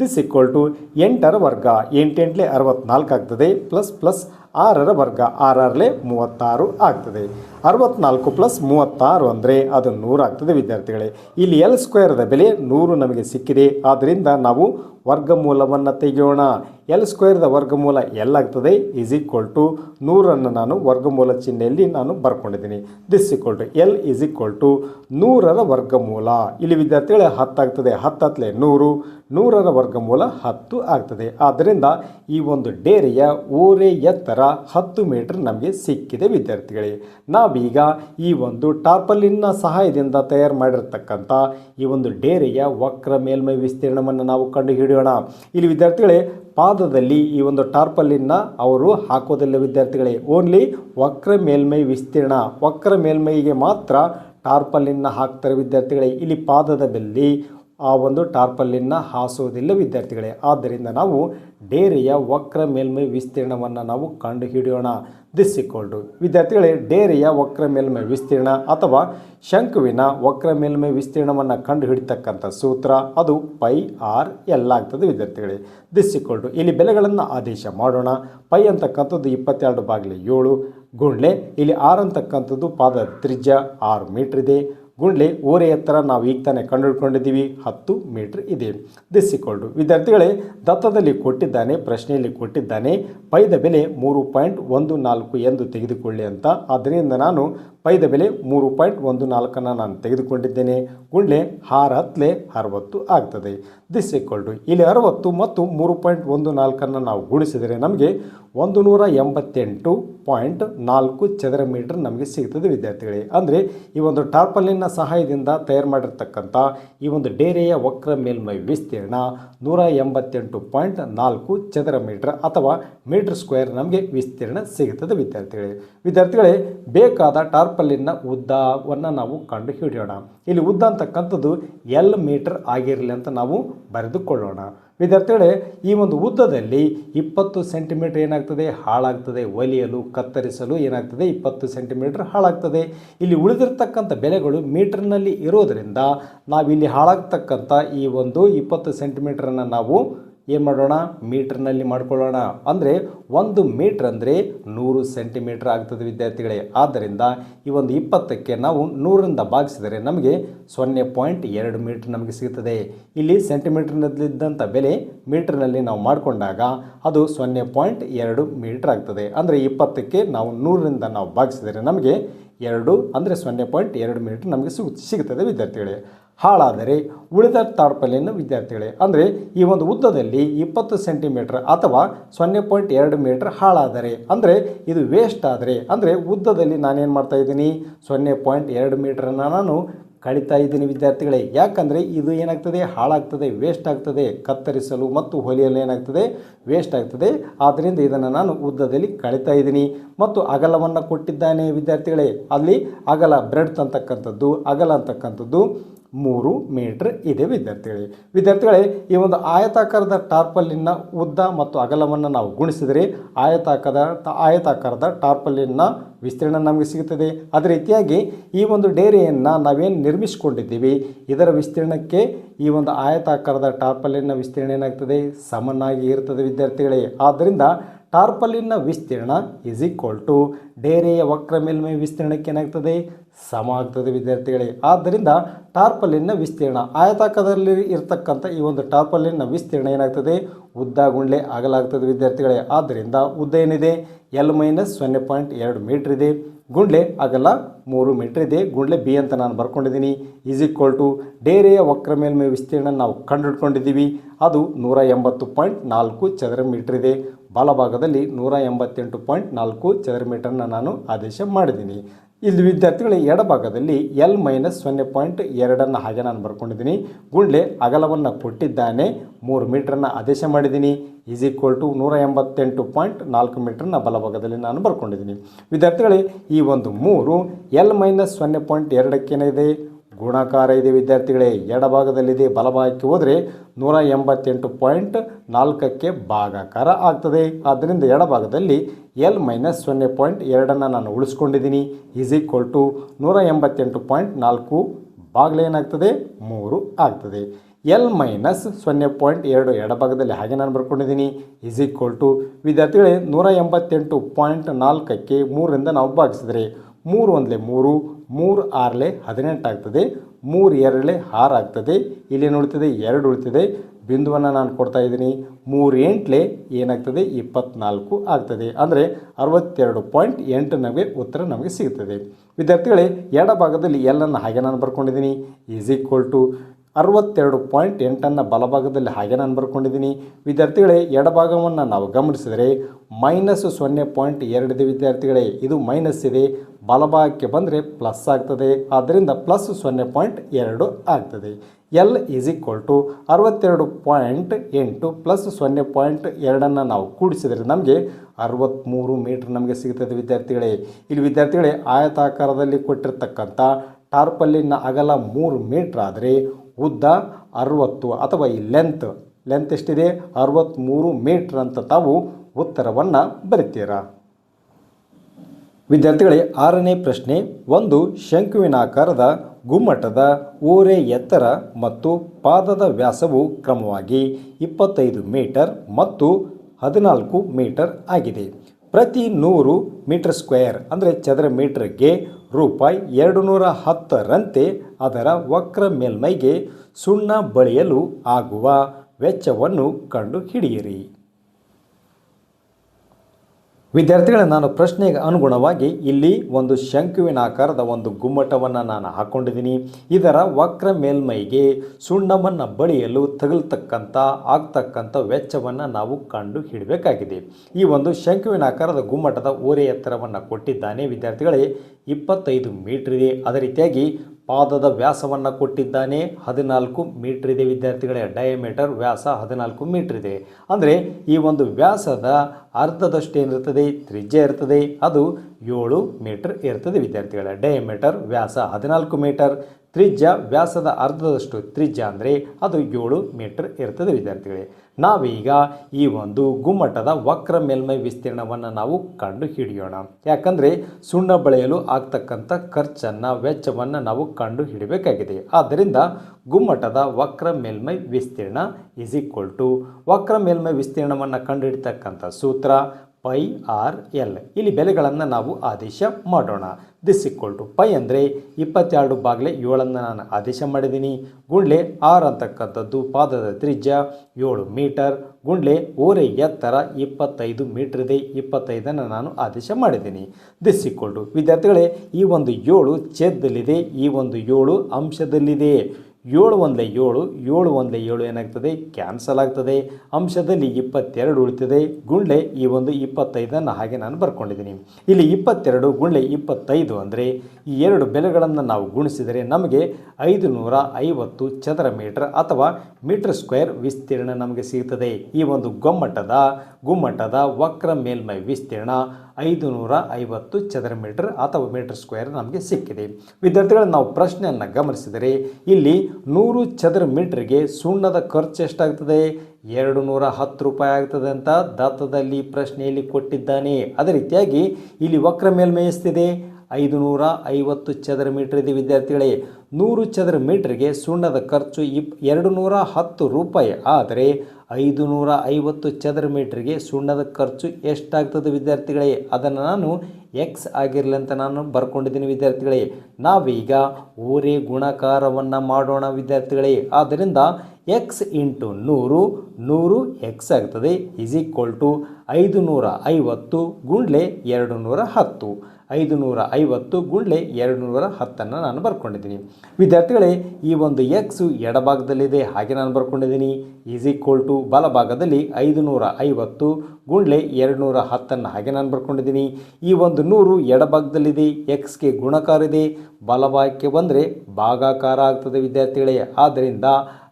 ದಿಸ್ ಇಕ್ವಲ್ ಟು ಎಂಟರ ವರ್ಗ. ಎಂಟೆಂಟ್ಲೆ ಅರವತ್ತ್ನಾಲ್ಕು ಆಗ್ತದೆ. ಪ್ಲಸ್ ಪ್ಲಸ್ ಆರರ ವರ್ಗ ಆರರಲ್ಲೇ ಮೂವತ್ತಾರು ಆಗ್ತದೆ. ಅರವತ್ನಾಲ್ಕು ಪ್ಲಸ್ ಮೂವತ್ತಾರು ಅಂದರೆ ಅದು ನೂರು ಆಗ್ತದೆ ವಿದ್ಯಾರ್ಥಿಗಳೇ. ಇಲ್ಲಿ ಎಲ್ ಸ್ಕ್ವೇರದ ಬೆಲೆ ನೂರು ನಮಗೆ ಸಿಕ್ಕಿದೆ. ಆದ್ದರಿಂದ ನಾವು ವರ್ಗಮೂಲವನ್ನು ತೆಗೆಯೋಣ. ಎಲ್ ಸ್ಕ್ವೇರ್ದ ವರ್ಗಮೂಲ ಎಲ್ಲಾಗ್ತದೆ ಈಸ್ ಈಕ್ವಲ್ ಟು ನೂರನ್ನು ನಾನು ವರ್ಗಮೂಲ ಚಿಹ್ನೆಯಲ್ಲಿ ನಾನು ಬರ್ಕೊಂಡಿದ್ದೀನಿ. This equal to L is equal to ನೂರರ ವರ್ಗಮೂಲ. ಇಲ್ಲಿ ವಿದ್ಯಾರ್ಥಿಗಳೇ ಹತ್ತಾಗ್ತದೆ ಹತ್ತತ್ಲೆ ನೂರು. ನೂರರ ವರ್ಗಮೂಲ ಹತ್ತು ಆಗ್ತದೆ. ಆದ್ದರಿಂದ ಈ ಒಂದು ಡೇರೆಯ ಓರೆ ಎತ್ತರ ಹತ್ತು ಮೀಟರ್ ನಮಗೆ ಸಿಕ್ಕಿದೆ ವಿದ್ಯಾರ್ಥಿಗಳೇ. ನಾವೀಗ ಈ ಒಂದು ಟಾರ್ಪಲಿನ್ನ ಸಹಾಯದಿಂದ ತಯಾರು ಮಾಡಿರ್ತಕ್ಕಂಥ ಈ ಒಂದು ಡೇರೆಯ ವಕ್ರ ಮೇಲ್ಮೈ ವಿಸ್ತೀರ್ಣವನ್ನು ನಾವು ಕಂಡುಹಿಡಿಯೋಣ ಇಲ್ಲಿ ವಿದ್ಯಾರ್ಥಿಗಳೇ, ಪಾದದಲ್ಲಿ ಈ ಒಂದು ಟಾರ್ಪಲಿನ ಅವರು ಹಾಕೋದಿಲ್ಲ ವಿದ್ಯಾರ್ಥಿಗಳೇ. ಓನ್ಲಿ ವಕ್ರ ಮೇಲ್ಮೈ ವಿಸ್ತೀರ್ಣ. ವಕ್ರ ಮೇಲ್ಮೈಗೆ ಮಾತ್ರ ಟಾರ್ಪಲಿನ ಹಾಕ್ತಾರೆ ವಿದ್ಯಾರ್ಥಿಗಳೇ. ಇಲ್ಲಿ ಪಾದದ ಬೆಲ್ಲಿ ಆ ಒಂದು ಟಾರ್ಪಲಿನ ಹಾಸುವುದಿಲ್ಲ ವಿದ್ಯಾರ್ಥಿಗಳೇ. ಆದ್ದರಿಂದ ನಾವು ಡೇರೆಯ ವಕ್ರ ಮೇಲ್ಮೈ ವಿಸ್ತೀರ್ಣವನ್ನು ನಾವು ಕಂಡುಹಿಡಿಯೋಣ ದಿಸ್ ಇಕ್ವಲ್ ವಿದ್ಯಾರ್ಥಿಗಳೇ, ಡೇರೆಯ ವಕ್ರ ಮೇಲ್ಮೈ ವಿಸ್ತೀರ್ಣ ಅಥವಾ ಶಂಕುವಿನ ವಕ್ರ ಮೇಲ್ಮೈ ವಿಸ್ತೀರ್ಣವನ್ನು ಕಂಡುಹಿಡಿತಕ್ಕಂಥ ಸೂತ್ರ, ಅದು ಪೈ ಆರ್ ಎಲ್ ಆಗ್ತದೆ ವಿದ್ಯಾರ್ಥಿಗಳೇ. ದಿಸ್ ಇಕ್ವಲ್ ಇಲ್ಲಿ ಬೆಲೆಗಳನ್ನು ಆದೇಶ ಮಾಡೋಣ. ಪೈ ಅಂತಕ್ಕಂಥದ್ದು ಇಪ್ಪತ್ತೆರಡು ಬಾಗಿಲು ಏಳು. ಗುಂಡ್ಲೆ ಇಲ್ಲಿ ಆರ್ ಅಂತಕ್ಕಂಥದ್ದು ಪಾದ ತ್ರಿಜ್ಯ ಆರು ಮೀಟ್ರ್ ಇದೆ. ಗುಂಡ್ಲೆ ಓರೆ ಎತ್ತರ ನಾವು ಈಗ ತಾನೇ ಕಂಡುಹಿಡ್ಕೊಂಡಿದ್ದೀವಿ. ಹತ್ತು ಮೀಟ್ರ್ ಇದೆ. ದಿಸ್ ಇಕ್ವಲ್ ವಿದ್ಯಾರ್ಥಿಗಳೇ, ದತ್ತದಲ್ಲಿ ಕೊಟ್ಟಿದ್ದಾನೆ, ಪ್ರಶ್ನೆಯಲ್ಲಿ ಕೊಟ್ಟಿದ್ದಾನೆ. ಪೈದ ಬೆಲೆ ಮೂರು ಪಾಯಿಂಟ್ ಒಂದು ನಾಲ್ಕು ಎಂದು ತೆಗೆದುಕೊಳ್ಳಿ ಅಂತ. ಆದ್ದರಿಂದ ನಾನು ಪೈದ ಬೆಲೆ ಮೂರು ಪಾಯಿಂಟ್ ಒಂದು ನಾಲ್ಕನ್ನು ನಾನು ತೆಗೆದುಕೊಂಡಿದ್ದೇನೆ. ಗುಂಡ್ಲೆ ಹಾರ ಹತ್ತಲೆ ಅರವತ್ತು ಆಗ್ತದೆ. ದಿಸ್ ಈಕ್ವಲ್ ಟು ಇಲ್ಲಿ ಅರವತ್ತು ಮತ್ತು ಮೂರು ಪಾಯಿಂಟ್ ಒಂದು ನಾಲ್ಕನ್ನು ನಾವು ಗುಣಿಸಿದರೆ ನಮಗೆ ಒಂದು ನೂರ ಎಂಬತ್ತೆಂಟು ಪಾಯಿಂಟ್ ನಾಲ್ಕು ಚದರ ಮೀಟರ್ ನಮಗೆ ಸಿಗ್ತದೆ ವಿದ್ಯಾರ್ಥಿಗಳೇ. ಅಂದರೆ ಈ ಒಂದು ಟಾರ್ಪಲಿನ ಸಹಾಯದಿಂದ ತಯಾರು ಮಾಡಿರ್ತಕ್ಕಂಥ ಈ ಒಂದು ಡೇರೆಯ ವಕ್ರ ಮೇಲ್ಮೈ ವಿಸ್ತೀರ್ಣ ನೂರ ಎಂಬತ್ತೆಂಟು ಪಾಯಿಂಟ್ ನಾಲ್ಕು ಚದರ ಮೀಟರ್ ಅಥವಾ ಮೀಟರ್ ಸ್ಕ್ವೇರ್ ನಮಗೆ ವಿಸ್ತೀರ್ಣ ಸಿಗುತ್ತದೆ ವಿದ್ಯಾರ್ಥಿಗಳೇ. ವಿದ್ಯಾರ್ಥಿಗಳೇ, ಬೇಕಾದ ಟಾರ್ಪಲಿನ ಉದ್ದವನ್ನು ನಾವು ಕಂಡು ಹಿಡಿಯೋಣ. ಇಲ್ಲಿ ಉದ್ದ ಅಂತಕ್ಕಂಥದ್ದು ಎಲ್ ಮೀಟರ್ ಆಗಿರಲಿ ಅಂತ ನಾವು ಬರೆದುಕೊಳ್ಳೋಣ. ವಿದ್ಯಾರ್ಥಿಗಳೇ, ಈ ಒಂದು ಉದ್ದದಲ್ಲಿ ಇಪ್ಪತ್ತು ಸೆಂಟಿಮೀಟರ್ ಏನಾಗ್ತದೆ? ಹಾಳಾಗ್ತದೆ. ಒಲಿಯಲು, ಕತ್ತರಿಸಲು ಏನಾಗ್ತದೆ? ಇಪ್ಪತ್ತು ಸೆಂಟಿಮೀಟರ್ ಹಾಳಾಗ್ತದೆ. ಇಲ್ಲಿ ಉಳಿದಿರ್ತಕ್ಕಂಥ ಬೆಲೆಗಳು ಮೀಟರ್ನಲ್ಲಿ ಇರೋದರಿಂದ ನಾವಿಲ್ಲಿ ಹಾಳಾಗ್ತಕ್ಕಂಥ ಈ ಒಂದು ಇಪ್ಪತ್ತು ಸೆಂಟಿಮೀಟ್ರನ್ನು ನಾವು ಏನು ಮಾಡೋಣ? ಮೀಟ್ರ್ನಲ್ಲಿ ಮಾಡ್ಕೊಳ್ಳೋಣ. ಅಂದರೆ ಒಂದು ಮೀಟ್ರ್ ಅಂದರೆ ನೂರು ಸೆಂಟಿಮೀಟ್ರ್ ಆಗ್ತದೆ ವಿದ್ಯಾರ್ಥಿಗಳೇ. ಆದ್ದರಿಂದ ಈ ಒಂದು ಇಪ್ಪತ್ತಕ್ಕೆ ನಾವು ನೂರರಿಂದ ಭಾಗಿಸಿದರೆ ನಮಗೆ ಸೊನ್ನೆ ಪಾಯಿಂಟ್ ಎರಡು ಮೀಟ್ರ್ ನಮಗೆ ಸಿಗುತ್ತದೆ. ಇಲ್ಲಿ ಸೆಂಟಿಮೀಟ್ರ್ನಲ್ಲಿದ್ದಂಥ ಬೆಲೆ ಮೀಟ್ರ್ನಲ್ಲಿ ನಾವು ಮಾಡಿಕೊಂಡಾಗ ಅದು ಸೊನ್ನೆ ಪಾಯಿಂಟ್ ಎರಡು ಮೀಟ್ರ್ ಆಗ್ತದೆ. ಅಂದರೆ ಇಪ್ಪತ್ತಕ್ಕೆ ನಾವು ನೂರರಿಂದ ನಾವು ಭಾಗಿಸಿದರೆ ನಮಗೆ ಎರಡು, ಅಂದರೆ ಸೊನ್ನೆ ಪಾಯಿಂಟ್ ಎರಡು ಮೀಟ್ರ್ ನಮಗೆ ಸಿಗು, ಸಿಗುತ್ತದೆ ವಿದ್ಯಾರ್ಥಿಗಳೇ. ಹಾಳಾದರೆ ಉಳಿದ ತಾಡ್ಪಲಿನ ವಿದ್ಯಾರ್ಥಿಗಳೇ. ಅಂದರೆ ಈ ಒಂದು ಉದ್ದದಲ್ಲಿ ಇಪ್ಪತ್ತು ಸೆಂಟಿಮೀಟ್ರ್ ಅಥವಾ ಸೊನ್ನೆ ಪಾಯಿಂಟ್ ಎರಡು ಮೀಟ್ರ್ ಹಾಳಾದರೆ. ಅಂದರೆ ಇದು ವೇಸ್ಟ್ ಆದರೆ. ಅಂದರೆ ಉದ್ದದಲ್ಲಿ ನಾನೇನು ಮಾಡ್ತಾ ಇದ್ದೀನಿ? ಸೊನ್ನೆ ಪಾಯಿಂಟ್ ಎರಡು ಮೀಟ್ರನ್ನು ನಾನು ಕಳಿತಾ ಇದ್ದೀನಿ ವಿದ್ಯಾರ್ಥಿಗಳೇ. ಯಾಕಂದರೆ ಇದು ಏನಾಗ್ತದೆ? ಹಾಳಾಗ್ತದೆ ವೇಸ್ಟ್ ಆಗ್ತದೆ. ಕತ್ತರಿಸಲು ಮತ್ತು ಹೊಲಿಯಲು ಏನಾಗ್ತದೆ? ವೇಸ್ಟ್ ಆಗ್ತದೆ. ಆದ್ದರಿಂದ ಇದನ್ನು ನಾನು ಉದ್ದದಲ್ಲಿ ಕಳಿತಾ ಇದ್ದೀನಿ. ಮತ್ತು ಅಗಲವನ್ನು ಕೊಟ್ಟಿದ್ದಾನೆ ವಿದ್ಯಾರ್ಥಿಗಳೇ. ಅಲ್ಲಿ ಅಗಲ ಬ್ರೆಡ್ ಅಂತಕ್ಕಂಥದ್ದು, ಅಗಲ ಅಂತಕ್ಕಂಥದ್ದು ಮೂರು ಮೀಟ್ರ್ ಇದೆ ವಿದ್ಯಾರ್ಥಿಗಳೇ. ವಿದ್ಯಾರ್ಥಿಗಳೇ, ಈ ಒಂದು ಆಯತಾಕಾರದ ಟಾರ್ಪಲ್ಲಿನ ಉದ್ದ ಮತ್ತು ಅಗಲವನ್ನು ನಾವು ಗುಣಿಸಿದರೆ ಆಯತಾಕದ ಆಯತಾಕಾರದ ಟಾರ್ಪಲ್ಲಿನ ವಿಸ್ತೀರ್ಣ ನಮಗೆ ಸಿಗುತ್ತದೆ. ಅದೇ ರೀತಿಯಾಗಿ ಈ ಒಂದು ಡೇರೆಯನ್ನು ನಾವೇನು ನಿರ್ಮಿಸಿಕೊಂಡಿದ್ದೀವಿ, ಇದರ ವಿಸ್ತೀರ್ಣಕ್ಕೆ ಈ ಒಂದು ಆಯತಾಕಾರದ ಟಾರ್ಪಲ್ಲಿನ ವಿಸ್ತೀರ್ಣ ಏನಾಗ್ತದೆ? ಸಮನಾಗಿ ಇರ್ತದೆ ವಿದ್ಯಾರ್ಥಿಗಳೇ. ಆದ್ದರಿಂದ ಟಾರ್ಪಲಿನ ವಿಸ್ತೀರ್ಣ ಇಸ್ ಈಕ್ವಲ್ ಟು ಡೇರೆಯ ವಕ್ರ ಮೇಲ್ಮೈ ವಿಸ್ತೀರ್ಣಕ್ಕೆ ಏನಾಗ್ತದೆ? ಸಮ ಆಗ್ತದೆ ವಿದ್ಯಾರ್ಥಿಗಳೇ. ಆದ್ದರಿಂದ ಟಾರ್ಪಲಿನ ವಿಸ್ತೀರ್ಣ ಆಯತಾಕದಲ್ಲಿ ಇರತಕ್ಕಂಥ ಈ ಒಂದು ಟಾರ್ಪಲಿನ ವಿಸ್ತೀರ್ಣ ಏನಾಗ್ತದೆ? ಉದ್ದ ಗುಂಡ್ಲೆ ಆಗಲಾಗ್ತದೆ ವಿದ್ಯಾರ್ಥಿಗಳೇ. ಆದ್ದರಿಂದ ಉದ್ದ ಏನಿದೆ? ಎಲ್ ಮೈನಸ್ ಸೊನ್ನೆ ಪಾಯಿಂಟ್ ಎರಡು ಮೀಟ್ರ್ ಇದೆ. ಗುಂಡ್ಲೆ ಅಗಲ ಮೂರು ಮೀಟ್ರ್ ಇದೆ. ಗುಂಡ್ಲೆ ಬಿ ಅಂತ ನಾನು ಬರ್ಕೊಂಡಿದ್ದೀನಿ. ಈಸ್ ಈಕ್ವಲ್ ಟು ಡೇರೆಯ ವಕ್ರ ಮೇಲ್ಮೈ ವಿಸ್ತೀರ್ಣ ನಾವು ಕಂಡುಹಿಡ್ಕೊಂಡಿದ್ದೀವಿ. ಅದು ನೂರ ಎಂಬತ್ತು ಪಾಯಿಂಟ್ ನಾಲ್ಕು ಚದರ ಮೀಟ್ರ್ ಇದೆ. ಬಲಭಾಗದಲ್ಲಿ ನೂರ ಎಂಬತ್ತೆಂಟು ಪಾಯಿಂಟ್ ನಾಲ್ಕು ಚದರ ಮೀಟರ್ನ ನಾನು ಆದೇಶ ಮಾಡಿದ್ದೀನಿ. ಇಲ್ಲಿ ವಿದ್ಯಾರ್ಥಿಗಳ ಎಡಭಾಗದಲ್ಲಿ ಎಲ್ ಮೈನಸ್ ಸೊನ್ನೆ ಪಾಯಿಂಟ್ ಎರಡನ್ನು ಹಾಗೆ ನಾನು ಬರ್ಕೊಂಡಿದ್ದೀನಿ. ಗುಂಡ್ಲೆ ಅಗಲವನ್ನು ಕೊಟ್ಟಿದ್ದಾನೆ. ಮೂರು ಮೀಟ್ರನ್ನ ಆದೇಶ ಮಾಡಿದ್ದೀನಿ. ಈಸ್ ಈಕ್ವಲ್ ಟು ನೂರ ಎಂಬತ್ತೆಂಟು ಪಾಯಿಂಟ್ ನಾಲ್ಕು ಮೀಟ್ರನ್ನ ಬಲಭಾಗದಲ್ಲಿ ನಾನು ಬರ್ಕೊಂಡಿದ್ದೀನಿ. ವಿದ್ಯಾರ್ಥಿಗಳೇ, ಈ ಒಂದು ಮೂರು ಎಲ್ ಮೈನಸ್ ಸೊನ್ನೆ ಪಾಯಿಂಟ್ ಎರಡಕ್ಕೇನಿದೆ? ಗುಣಾಕಾರ ಇದೆ ವಿದ್ಯಾರ್ಥಿಗಳೇ. ಎಡಭಾಗದಲ್ಲಿದೆ. ಬಲಭಾಗಕ್ಕೆ ಹೋದರೆ ನೂರ ಎಂಬತ್ತೆಂಟು ಪಾಯಿಂಟ್ ನಾಲ್ಕಕ್ಕೆ ಭಾಗಾಕಾರ ಆಗ್ತದೆ. ಆದ್ದರಿಂದ ಎಡಭಾಗದಲ್ಲಿ ಎಲ್ ಮೈನಸ್ ಸೊನ್ನೆ ಪಾಯಿಂಟ್ ಎರಡನ್ನು ನಾನು ಉಳಿಸ್ಕೊಂಡಿದ್ದೀನಿ. ಈಸ್ ಈಕ್ವಲ್ ಟು ನೂರ ಎಂಬತ್ತೆಂಟು ಪಾಯಿಂಟ್ ನಾಲ್ಕು ಬಾಗಿಲೇನಾಗ್ತದೆ ಮೂರು ಆಗ್ತದೆ. ಎಲ್ ಮೈನಸ್ ಸೊನ್ನೆ ಪಾಯಿಂಟ್ ಎರಡು ಎಡಭಾಗದಲ್ಲಿ ಹಾಗೆ ನಾನು ಬರ್ಕೊಂಡಿದ್ದೀನಿ. ಈಸ್ ಈಕ್ವಲ್ ಟು ವಿದ್ಯಾರ್ಥಿಗಳೇ, ನೂರ ಎಂಬತ್ತೆಂಟು ಪಾಯಿಂಟ್ ನಾಲ್ಕಕ್ಕೆ ಮೂರರಿಂದ ನಾವು ಭಾಗಿಸಿದರೆ ಮೂರು ಒಂದಲೇ ಮೂರು ಮೂರು ಆರಲೆ ಹದಿನೆಂಟು ಆಗ್ತದೆ ಮೂರು ಎರಡಲೆ ಆರು ಆಗ್ತದೆ. ಇಲ್ಲಿ ಉಳಿತದೆ ಎರಡು ಉಳಿತದೆ. ಬಿಂದುವನ್ನು ನಾನು ಕೊಡ್ತಾ ಇದ್ದೀನಿ. ಮೂರು ಎಂಟ್ಲೆ ಏನಾಗ್ತದೆ? ಇಪ್ಪತ್ನಾಲ್ಕು ಆಗ್ತದೆ. ಅಂದರೆ ಅರವತ್ತೆರಡು ಪಾಯಿಂಟ್ ಎಂಟು ನಮಗೆ ಉತ್ತರ ನಮಗೆ ಸಿಗ್ತದೆ. ವಿದ್ಯಾರ್ಥಿಗಳೇ ಎಡಭಾಗದಲ್ಲಿ ಎಲ್ಲನ್ನು ಹಾಗೆ ನಾನು ಬರ್ಕೊಂಡಿದ್ದೀನಿ. ಈಸ್ ಈಕ್ವಲ್ ಟು ಅರವತ್ತೆರಡು ಪಾಯಿಂಟ್ ಎಂಟನ್ನು ಬಲಭಾಗದಲ್ಲಿ ಹಾಗೆ ನಾನು ಬರ್ಕೊಂಡಿದ್ದೀನಿ. ವಿದ್ಯಾರ್ಥಿಗಳೇ, ಎಡಭಾಗವನ್ನು ನಾವು ಗಮನಿಸಿದರೆ ಮೈನಸ್ ಸೊನ್ನೆ ಪಾಯಿಂಟ್ ಎರಡಿದೆ ವಿದ್ಯಾರ್ಥಿಗಳೇ. ಇದು ಮೈನಸ್ ಇದೆ. ಬಲಭಾಗಕ್ಕೆ ಬಂದರೆ ಪ್ಲಸ್ ಆಗ್ತದೆ. ಆದ್ದರಿಂದ ಪ್ಲಸ್ ಸೊನ್ನೆ ಪಾಯಿಂಟ್ ಎರಡು ಆಗ್ತದೆ. ಎಲ್ ಈಸ್ ಈಕ್ವಲ್ ಟು ಅರವತ್ತೆರಡು ಪಾಯಿಂಟ್ ಎಂಟು ಪ್ಲಸ್ ಸೊನ್ನೆ ಪಾಯಿಂಟ್ ಎರಡನ್ನು ನಾವು ಕೂಡಿಸಿದರೆ ನಮಗೆ ಅರವತ್ತ್ಮೂರು ಮೀಟ್ರ್ ನಮಗೆ ಸಿಗ್ತದೆ ವಿದ್ಯಾರ್ಥಿಗಳೇ. ಇಲ್ಲಿ ವಿದ್ಯಾರ್ಥಿಗಳೇ, ಆಯತಾಕಾರದಲ್ಲಿ ಕೊಟ್ಟಿರ್ತಕ್ಕಂಥ ಟಾರ್ಪಲ್ಲಿನ ಅಗಲ ಮೂರು ಮೀಟ್ರ್ ಆದರೆ ಉದ್ದ ಅರವತ್ತು ಅಥವಾ ಈ ಲೆಂತ್ ಲೆಂತ್ ಎಷ್ಟಿದೆ? ಅರವತ್ತ್ಮೂರು ಮೀಟ್ರ್ ಅಂತ ತಾವು ಉತ್ತರವನ್ನು ಬರೀತೀರಾ? ವಿದ್ಯಾರ್ಥಿಗಳೇ, ಆರನೇ ಪ್ರಶ್ನೆ, ಒಂದು ಶಂಕುವಿನಾಕಾರದ ಗುಮ್ಮಟದ ಓರೆ ಎತ್ತರ ಮತ್ತು ಪಾದದ ವ್ಯಾಸವು ಕ್ರಮವಾಗಿ ಇಪ್ಪತ್ತೈದು ಮೀಟರ್ ಮತ್ತು ಹದಿನಾಲ್ಕು ಮೀಟರ್ ಆಗಿದೆ. ಪ್ರತಿ ನೂರು ಮೀಟರ್ ಸ್ಕ್ವೇರ್ ಅಂದರೆ ಚದರ ಮೀಟರ್ಗೆ ರೂಪಾಯಿ ಎರಡು ನೂರ ಹತ್ತರಂತೆ ಅದರ ವಕ್ರ ಮೇಲ್ಮೈಗೆ ಸುಣ್ಣ ಬಳಿಯಲು ಆಗುವ ವೆಚ್ಚವನ್ನು ಕಂಡು ಹಿಡಿಯಿರಿ ವಿದ್ಯಾರ್ಥಿಗಳ, ನಾನು ಪ್ರಶ್ನೆಗೆ ಅನುಗುಣವಾಗಿ ಇಲ್ಲಿ ಒಂದು ಶಂಕುವಿನ ಆಕಾರದ ಒಂದು ಗುಮ್ಮಟವನ್ನು ನಾನು ಹಾಕ್ಕೊಂಡಿದ್ದೀನಿ ಇದರ ವಕ್ರ ಮೇಲ್ಮೈಗೆ ಸುಣ್ಣವನ್ನು ಬಳಿಯಲು ತಗಲ್ತಕ್ಕಂಥ, ಆಗ್ತಕ್ಕಂಥ ವೆಚ್ಚವನ್ನು ನಾವು ಕಂಡು ಹಿಡಬೇಕಾಗಿದೆ ಈ ಒಂದು ಶಂಕುವಿನ ಆಕಾರದ ಗುಮ್ಮಟದ ಓರೆ ಎತ್ತರವನ್ನು ಕೊಟ್ಟಿದ್ದಾನೆ ವಿದ್ಯಾರ್ಥಿಗಳೇ. ಇಪ್ಪತ್ತೈದು ಮೀಟರ್ ಇದೆ ಅದೇ ರೀತಿಯಾಗಿ ಪಾದದ ವ್ಯಾಸವನ್ನು ಕೊಟ್ಟಿದ್ದಾನೆ. ಹದಿನಾಲ್ಕು ಮೀಟ್ರ್ ಇದೆ ವಿದ್ಯಾರ್ಥಿಗಳೇ. ಡಯಾಮೀಟರ್ ವ್ಯಾಸ ಹದಿನಾಲ್ಕು ಮೀಟ್ರ್ ಇದೆ. ಅಂದರೆ ಈ ಒಂದು ವ್ಯಾಸದ ಅರ್ಧದಷ್ಟು ಏನಿರ್ತದೆ? ತ್ರಿಜ್ಯ ಇರ್ತದೆ. ಅದು ಏಳು ಮೀಟರ್ ಇರ್ತದೆ ವಿದ್ಯಾರ್ಥಿಗಳೇ. ಡಯಾಮೀಟರ್ ವ್ಯಾಸ ಹದಿನಾಲ್ಕು ಮೀಟರ್ ತ್ರಿಜ್ಯ ವ್ಯಾಸದ ಅರ್ಧದಷ್ಟು ತ್ರಿಜ್ಯ ಅಂದರೆ ಅದು ಏಳು ಮೀಟರ್ ಇರ್ತದೆ ವಿದ್ಯಾರ್ಥಿಗಳೇ. ನಾವೀಗ ಈ ಒಂದು ಗುಮ್ಮಟದ ವಕ್ರ ಮೇಲ್ಮೈ ವಿಸ್ತೀರ್ಣವನ್ನು ನಾವು ಕಂಡು ಹಿಡಿಯೋಣ. ಯಾಕಂದರೆ ಸುಣ್ಣ ಬಳೆಯಲು ಆಗ್ತಕ್ಕಂಥ ಖರ್ಚನ್ನು, ವೆಚ್ಚವನ್ನು ನಾವು ಕಂಡು ಹಿಡಬೇಕಾಗಿದೆ. ಆದ್ದರಿಂದ ಗುಮ್ಮಟದ ವಕ್ರ ಮೇಲ್ಮೈ ವಿಸ್ತೀರ್ಣ ಟು ವಕ್ರ ಮೇಲ್ಮೈ ವಿಸ್ತೀರ್ಣವನ್ನು ಕಂಡುಹಿಡಿತಕ್ಕಂಥ ಸೂತ್ರ ಪೈ ಆರ್ ಎಲ್. ಇಲ್ಲಿ ಬೆಲೆಗಳನ್ನು ನಾವು ಆದೇಶ ಮಾಡೋಣ. ದಿಸ್ ಈಕ್ವಲ್ ಟು ಪೈ ಅಂದರೆ ಇಪ್ಪತ್ತೆರಡು ಬಾಗಿಲೆ ಏಳನ್ನು ನಾನು ಆದೇಶ ಮಾಡಿದ್ದೀನಿ. ಗುಂಡ್ಲೆ ಆರ್ ಅಂತಕ್ಕಂಥದ್ದು ಪಾದದ ತ್ರಿಜ್ಯ ಏಳು ಮೀಟರ್. ಗುಂಡ್ಲೆ ಓರೆ ಎತ್ತರ ಇಪ್ಪತ್ತೈದು ಮೀಟರ್ ಇದೆ. ಇಪ್ಪತ್ತೈದನ್ನು ನಾನು ಆದೇಶ ಮಾಡಿದ್ದೀನಿ. ದಿಸ್ ಈಕ್ವಲ್ ಟು ವಿದ್ಯಾರ್ಥಿಗಳೇ, ಈ ಒಂದು ಏಳು ಛೇದದಲ್ಲಿದೆ. ಈ ಒಂದು ಏಳು ಅಂಶದಲ್ಲಿದೆ. ಏಳು ಒಂದಲೇ ಏಳು ಏಳು ಒಂದಲೇ ಏಳು ಏನಾಗ್ತದೆ? ಕ್ಯಾನ್ಸಲ್ ಆಗ್ತದೆ. ಅಂಶದಲ್ಲಿ ಇಪ್ಪತ್ತೆರಡು ಉಳಿತದೆ. ಗುಂಡ್ಲೆ ಈ ಒಂದು ಇಪ್ಪತ್ತೈದನ್ನು ಹಾಗೆ ನಾನು ಬರ್ಕೊಂಡಿದ್ದೀನಿ. ಇಲ್ಲಿ ಇಪ್ಪತ್ತೆರಡು, ಗುಂಡ್ಲೆ ಇಪ್ಪತ್ತೈದು ಅಂದರೆ ಈ ಎರಡು ಬೆಲೆಗಳನ್ನು ನಾವು ಗುಣಿಸಿದರೆ ನಮಗೆ ಐದು ನೂರ ಐವತ್ತು ಚದರ ಮೀಟರ್ ಅಥವಾ ಮೀಟರ್ ಸ್ಕ್ವೇರ್ ವಿಸ್ತೀರ್ಣ ನಮಗೆ ಸಿಗ್ತದೆ. ಈ ಒಂದು ಗೊಮ್ಮಟದ ಗುಮ್ಮಟದ ವಕ್ರ ಮೇಲ್ಮೈ ವಿಸ್ತೀರ್ಣ ಐದು ನೂರ ಐವತ್ತು ಚದರ ಮೀಟರ್ ಅಥವಾ ಮೀಟರ್ ಸ್ಕ್ವೇರ್ ನಮಗೆ ಸಿಕ್ಕಿದೆ. ವಿದ್ಯಾರ್ಥಿಗಳು, ನಾವು ಪ್ರಶ್ನೆಯನ್ನು ಗಮನಿಸಿದರೆ ಇಲ್ಲಿ ನೂರು ಚದರ ಮೀಟರ್ಗೆ ಸುಣ್ಣದ ಖರ್ಚು ಎಷ್ಟಾಗ್ತದೆ? ಎರಡು ನೂರ ಹತ್ತು ರೂಪಾಯಿ ಆಗ್ತದೆ ಅಂತ ದತ್ತದಲ್ಲಿ ಪ್ರಶ್ನೆಯಲ್ಲಿ ಕೊಟ್ಟಿದ್ದಾನೆ. ಅದೇ ರೀತಿಯಾಗಿ ಇಲ್ಲಿ ವಕ್ರ ಮೇಲ್ಮೈ ಎಷ್ಟಿದೆ? ಐದು ನೂರ ಐವತ್ತು ಚದರ ಮೀಟರ್ ಇದೆ ವಿದ್ಯಾರ್ಥಿಗಳೇ. ನೂರು ಚದರ ಮೀಟರ್ಗೆ ಸುಣ್ಣದ ಖರ್ಚು ಇಪ್ ಎರಡು ನೂರ ಹತ್ತು ರೂಪಾಯಿ. ಆದರೆ ಐದು ನೂರ ಐವತ್ತು ಚದರ ಮೀಟ್ರಿಗೆ ಸುಣ್ಣದ ಖರ್ಚು ಎಷ್ಟಾಗ್ತದೆ ವಿದ್ಯಾರ್ಥಿಗಳೇ? ಅದನ್ನು ನಾನು ಎಕ್ಸ್ ಆಗಿರಲಿ ಅಂತ ನಾನು ಬರ್ಕೊಂಡಿದ್ದೀನಿ ವಿದ್ಯಾರ್ಥಿಗಳೇ. ನಾವೀಗ ಊರೇ ಗುಣಕಾರವನ್ನು ಮಾಡೋಣ ವಿದ್ಯಾರ್ಥಿಗಳೇ. ಆದ್ದರಿಂದ ಎಕ್ಸ್ ಇಂಟು ನೂರು ನೂರು ಎಕ್ಸ್ ಆಗ್ತದೆ ಇಸ್ ಈಕ್ವಲ್ ಟು ಐದು ನೂರ ಐವತ್ತು ಗುಂಡ್ಲೆ ಎರಡು ನೂರ ಹತ್ತು ಐದು ನೂರ ಐವತ್ತು ಗುಂಡ್ಲೆ ಎರಡು ನೂರ ಹತ್ತನ್ನು ನಾನು ಬರ್ಕೊಂಡಿದ್ದೀನಿ. ವಿದ್ಯಾರ್ಥಿಗಳೇ, ಈ ಒಂದು ಎಕ್ಸು ಎಡಭಾಗದಲ್ಲಿದೆ, ಹಾಗೆ ನಾನು ಬರ್ಕೊಂಡಿದ್ದೀನಿ. ಈಸ್ ಈಕ್ವಲ್ ಟು ಬಲಭಾಗದಲ್ಲಿ ಐದು ನೂರ ಐವತ್ತು ಗುಂಡ್ಲೆ ಎರಡು ನೂರ ಹತ್ತನ್ನು ಹಾಗೆ ನಾನು ಬರ್ಕೊಂಡಿದ್ದೀನಿ. ಈ ಒಂದು ನೂರು ಎಡಭಾಗದಲ್ಲಿದೆ ಎಕ್ಸ್ಗೆ ಗುಣಕಾರ ಇದೆ, ಬಲಭಾಗಕ್ಕೆ ಬಂದರೆ ಭಾಗಾಕಾರ ಆಗ್ತದೆ ವಿದ್ಯಾರ್ಥಿಗಳೇ. ಆದ್ದರಿಂದ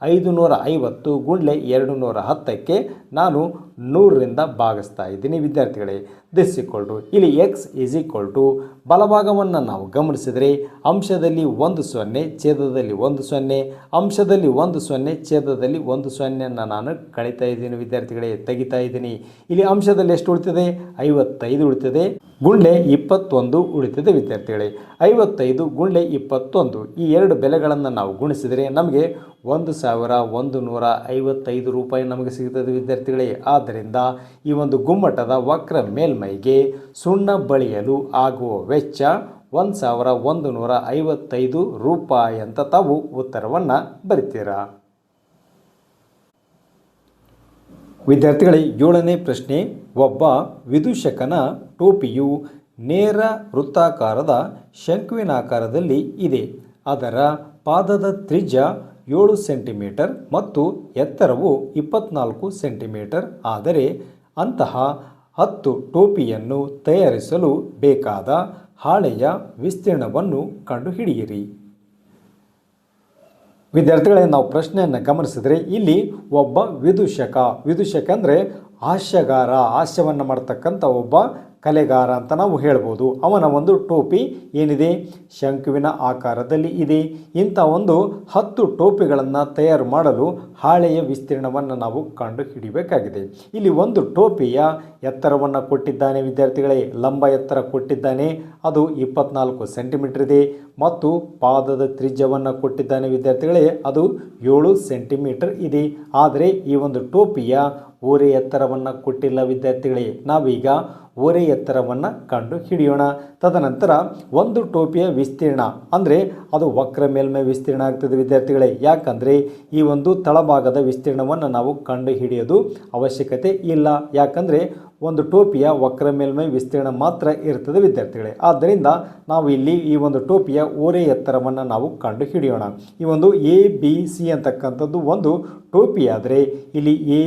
ಐದು ನೂರ ಐವತ್ತು ಗುಂಡ್ಲೆ ಎರಡು ನೂರ ಹತ್ತಕ್ಕೆ ನಾನು ನೂರರಿಂದ ಭಾಗಿಸ್ತಾ ಇದ್ದೀನಿ. ವಿದ್ಯಾರ್ಥಿಗಳೇ ದಿಸ್ ಈಕ್ವಲ್ ಟು ಇಲ್ಲಿ ಎಕ್ಸ್ ಈಸ್ ಈಕ್ವಲ್ ಟು ಬಲಭಾಗವನ್ನು ನಾವು ಗಮನಿಸಿದರೆ ಅಂಶದಲ್ಲಿ ಒಂದು ಸೊನ್ನೆ, ಛೇದದಲ್ಲಿ ಒಂದು ಸೊನ್ನೆ, ಅಂಶದಲ್ಲಿ ಒಂದು ಸೊನ್ನೆ, ಛೇದದಲ್ಲಿ ಒಂದು ಸೊನ್ನೆಯನ್ನು ನಾನು ಕಳೀತಾ ಇದ್ದೀನಿ ವಿದ್ಯಾರ್ಥಿಗಳೇ, ತೆಗಿತಾ ಇದ್ದೀನಿ. ಇಲ್ಲಿ ಅಂಶದಲ್ಲಿ ಎಷ್ಟು ಉಳಿತದೆ? ಐವತ್ತೈದು ಉಳಿತದೆ. ಗುಂಡೆ ಇಪ್ಪತ್ತೊಂದು ಉಳಿತದೆ ವಿದ್ಯಾರ್ಥಿಗಳೇ. ಐವತ್ತೈದು ಗುಂಡೆ ಇಪ್ಪತ್ತೊಂದು, ಈ ಎರಡು ಬೆಲೆಗಳನ್ನು ನಾವು ಗುಣಿಸಿದರೆ ನಮಗೆ ಒಂದು ಸಾವಿರ ಒಂದು ನೂರ ಐವತ್ತೈದು ರೂಪಾಯಿ ನಮಗೆ ಸಿಗ್ತದೆ ವಿದ್ಯಾರ್ಥಿಗಳೇ. ಆದ್ದರಿಂದ ಈ ಒಂದು ಗುಮ್ಮಟದ ವಕ್ರ ಮೇಲ್ಮೈಗೆ ಸುಣ್ಣ ಬಳಿಯಲು ಆಗುವ ವೆಚ್ಚ ಒಂದು ಸಾವಿರ ಒಂದು ನೂರ ಐವತ್ತೈದು ರೂಪಾಯಿ ಅಂತ ತಾವು ಉತ್ತರವನ್ನು ಬರಿತೀರಾ? ವಿದ್ಯಾರ್ಥಿಗಳೇ, ಏಳನೇ ಪ್ರಶ್ನೆ. ಒಬ್ಬ ವಿದೂಷಕನ ಟೋಪಿಯು ನೇರ ವೃತ್ತಾಕಾರದ ಶಂಕುವಿನಾಕಾರದಲ್ಲಿ ಇದೆ. ಅದರ ಪಾದದ ತ್ರಿಜ್ಯ ಏಳು ಸೆಂಟಿಮೀಟರ್ ಮತ್ತು ಎತ್ತರವು ಇಪ್ಪತ್ನಾಲ್ಕು ಸೆಂಟಿಮೀಟರ್. ಆದರೆ ಅಂತಹ ಹತ್ತು ಟೋಪಿಯನ್ನು ತಯಾರಿಸಲು ಬೇಕಾದ ಹಾಳೆಯ ವಿಸ್ತೀರ್ಣವನ್ನು ಕಂಡುಹಿಡಿಯಿರಿ. ವಿದ್ಯಾರ್ಥಿಗಳೇ, ನಾವು ಪ್ರಶ್ನೆಯನ್ನು ಗಮನಿಸಿದರೆ ಇಲ್ಲಿ ಒಬ್ಬ ವಿದೂಷಕ. ವಿದೂಷಕ ಅಂದರೆ ಹಾಸ್ಯಗಾರ. ಹಾಸ್ಯವನ್ನು ಮಾಡ್ತಕ್ಕಂಥ ಒಬ್ಬ ಕಲೆಗಾರ ಅಂತ ನಾವು ಹೇಳ್ಬೋದು. ಅವನ ಒಂದು ಟೋಪಿ ಏನಿದೆ? ಶಂಕುವಿನ ಆಕಾರದಲ್ಲಿ ಇದೆ. ಇಂಥ ಒಂದು ಹತ್ತು ಟೋಪಿಗಳನ್ನು ತಯಾರು ಮಾಡಲು ಹಾಳೆಯ ವಿಸ್ತೀರ್ಣವನ್ನು ನಾವು ಕಂಡು ಹಿಡಿಯಬೇಕಾಗಿದೆ ಇಲ್ಲಿ ಒಂದು ಟೋಪಿಯ ಎತ್ತರವನ್ನು ಕೊಟ್ಟಿದ್ದಾನೆ ವಿದ್ಯಾರ್ಥಿಗಳೇ. ಲಂಬ ಎತ್ತರ ಕೊಟ್ಟಿದ್ದಾನೆ. ಅದು ಇಪ್ಪತ್ನಾಲ್ಕು ಸೆಂಟಿಮೀಟರ್ ಇದೆ. ಮತ್ತು ಪಾದದ ತ್ರಿಜ್ಯವನ್ನು ಕೊಟ್ಟಿದ್ದಾನೆ ವಿದ್ಯಾರ್ಥಿಗಳೇ. ಅದು ಏಳು ಸೆಂಟಿಮೀಟರ್ ಇದೆ. ಆದರೆ ಈ ಒಂದು ಟೋಪಿಯ ಓರೆ ಎತ್ತರವನ್ನು ಕೊಟ್ಟಿಲ್ಲ ವಿದ್ಯಾರ್ಥಿಗಳೇ. ನಾವೀಗ ಓರೆ ಎತ್ತರವನ್ನು ಕಂಡು ಹಿಡಿಯೋಣ. ತದನಂತರ ಒಂದು ಟೋಪಿಯ ವಿಸ್ತೀರ್ಣ, ಅಂದರೆ ಅದು ವಕ್ರ ಮೇಲ್ಮೈ ವಿಸ್ತೀರ್ಣ ಆಗ್ತದೆ ವಿದ್ಯಾರ್ಥಿಗಳೇ. ಯಾಕಂದರೆ ಈ ಒಂದು ತಳಭಾಗದ ವಿಸ್ತೀರ್ಣವನ್ನು ನಾವು ಕಂಡು ಹಿಡಿಯೋದು ಅವಶ್ಯಕತೆ ಇಲ್ಲ. ಯಾಕಂದರೆ ಒಂದು ಟೋಪಿಯ ವಕ್ರ ಮೇಲ್ಮೈ ವಿಸ್ತೀರ್ಣ ಮಾತ್ರ ಇರ್ತದೆ, ವಿದ್ಯಾರ್ಥಿಗಳೇ. ಆದ್ದರಿಂದ ನಾವು ಇಲ್ಲಿ ಈ ಒಂದು ಟೋಪಿಯ ಓರೆ ಎತ್ತರವನ್ನು ನಾವು ಕಂಡು ಹಿಡಿಯೋಣ ಈ ಒಂದು ಎ ಬಿ ಸಿ ಅಂತಕ್ಕಂಥದ್ದು ಒಂದು ಟೋಪಿ ಆದರೆ ಇಲ್ಲಿ ಎ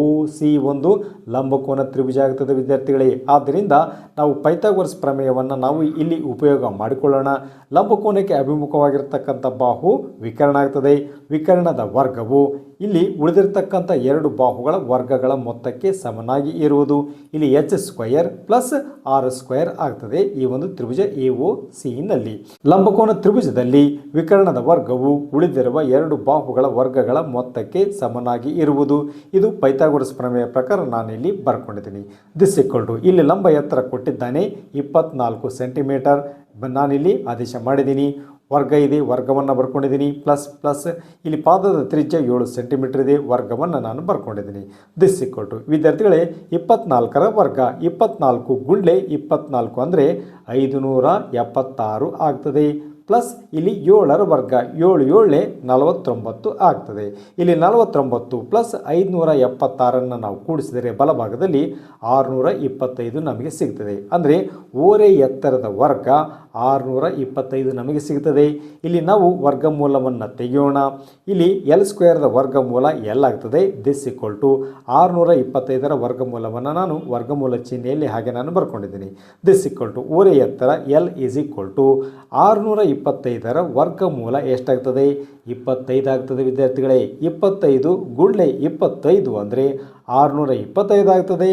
ಓ ಸಿ ಒಂದು ಲಂಬಕೋನ ತ್ರಿಭುಜ ಆಗ್ತದೆ, ವಿದ್ಯಾರ್ಥಿಗಳೇ. ಆದ್ದರಿಂದ ನಾವು ಪೈಥಾಗೋರಸ್ ಪ್ರಮೇಯವನ್ನು ನಾವು ಇಲ್ಲಿ ಉಪಯೋಗ ಮಾಡಿಕೊಳ್ಳೋಣ. ಲಂಬಕೋನಕ್ಕೆ ಅಭಿಮುಖವಾಗಿರ್ತಕ್ಕಂಥ ಬಾಹು ವಿಕರಣ ಆಗ್ತದೆ. ವಿಕರಣದ ವರ್ಗವು ಇಲ್ಲಿ ಉಳಿದಿರ್ತಕ್ಕಂಥ ಎರಡು ಬಾಹುಗಳ ವರ್ಗಗಳ ಮೊತ್ತಕ್ಕೆ ಸಮನಾಗಿ ಇರುವುದು. ಇಲ್ಲಿ H square plus R square ಆಗ್ತದೆ ಈ ಒಂದು ತ್ರಿಭುಜ ಎ ಒ ಸಿನಲ್ಲಿ ಲಂಬಕೋನ ತ್ರಿಭುಜದಲ್ಲಿ ವಿಕರಣದ ವರ್ಗವು ಉಳಿದಿರುವ ಎರಡು ಬಾಹುಗಳ ವರ್ಗಗಳ ಮೊತ್ತಕ್ಕೆ ಸಮನಾಗಿ ಇರುವುದು. ಇದು ಪೈಥಾಗೋರಸ್ ಪ್ರಮೇಯ ಪ್ರಕಾರ ನಾನು ಇಲ್ಲಿ ಬರ್ಕೊಂಡಿದ್ದೀನಿ ದಿಸ್ ಟು ಇಲ್ಲಿ ಲಂಬ ಎತ್ತರ ಕೊಟ್ಟಿದ್ದಾನೆ ಇಪ್ಪತ್ನಾಲ್ಕು ಸೆಂಟಿಮೀಟರ್. ನಾನಿಲ್ಲಿ ಆದೇಶ ಮಾಡಿದ್ದೀನಿ. ವರ್ಗ ಇದೆ, ವರ್ಗವನ್ನು ಬರ್ಕೊಂಡಿದ್ದೀನಿ. ಪ್ಲಸ್ ಪ್ಲಸ್, ಇಲ್ಲಿ ಪಾದದ ತ್ರಿಜ್ಯ ಏಳು ಸೆಂಟಿಮೀಟರ್ ಇದೆ, ವರ್ಗವನ್ನು ನಾನು ಬರ್ಕೊಂಡಿದ್ದೀನಿ. ದಿಸ್ ಇಕ್ವಲ್ ಟು ವಿದ್ಯಾರ್ಥಿಗಳೇ, ಇಪ್ಪತ್ನಾಲ್ಕರ ವರ್ಗ, ಇಪ್ಪತ್ನಾಲ್ಕು ಗುಂಡ್ಲೆ, ಇಪ್ಪತ್ನಾಲ್ಕು ಅಂದರೆ ಐದುನೂರ ಎಪ್ಪತ್ತಾರು ಆಗ್ತದೆ. ಪ್ಲಸ್ ಇಲ್ಲಿ ಏಳರ ವರ್ಗ, ಏಳು ಏಳೇ ನಲವತ್ತೊಂಬತ್ತು ಆಗ್ತದೆ. ಇಲ್ಲಿ ನಲವತ್ತೊಂಬತ್ತು ಪ್ಲಸ್ ಐದುನೂರ ಎಪ್ಪತ್ತಾರನ್ನು ನಾವು ಕೂಡಿಸಿದರೆ ಬಲಭಾಗದಲ್ಲಿ ಆರುನೂರ ಇಪ್ಪತ್ತೈದು ನಮಗೆ ಸಿಗ್ತದೆ. ಅಂದರೆ ಓರೆ ಎತ್ತರದ ವರ್ಗ ಆರುನೂರ ಇಪ್ಪತ್ತೈದು ನಮಗೆ ಸಿಗ್ತದೆ. ಇಲ್ಲಿ ನಾವು ವರ್ಗಮೂಲವನ್ನು ತೆಗೆಯೋಣ. ಇಲ್ಲಿ ಎಲ್ ಸ್ಕ್ವೇರ್ದ ವರ್ಗಮೂಲ ಎಲ್ ಆಗ್ತದೆ? ದಿಸ್ ಇಕ್ವಲ್ ಟು ಆರುನೂರ ಇಪ್ಪತ್ತೈದರ ವರ್ಗಮೂಲವನ್ನು ನಾನು ವರ್ಗಮೂಲ ಚಿಹ್ನೆಯಲ್ಲಿ ಹಾಗೆ ನಾನು ಬರ್ಕೊಂಡಿದ್ದೀನಿ. ದಿಸ್ ಇಕ್ವಲ್ ಟು ಓರೆ ಎತ್ತರ ಎಲ್ ಈಸ್ ಈಕ್ವಲ್ ಟು ಆರುನೂರ ಇಪ್ಪತ್ತೈದರ ವರ್ಗಮೂಲ ಎಷ್ಟಾಗ್ತದೆ? ಇಪ್ಪತ್ತೈದು ಆಗ್ತದೆ ವಿದ್ಯಾರ್ಥಿಗಳೇ. ಇಪ್ಪತ್ತೈದು ಗುಳ್ಳೆ ಇಪ್ಪತ್ತೈದು ಅಂದರೆ ಆರುನೂರ ಇಪ್ಪತ್ತೈದು ಆಗ್ತದೆ.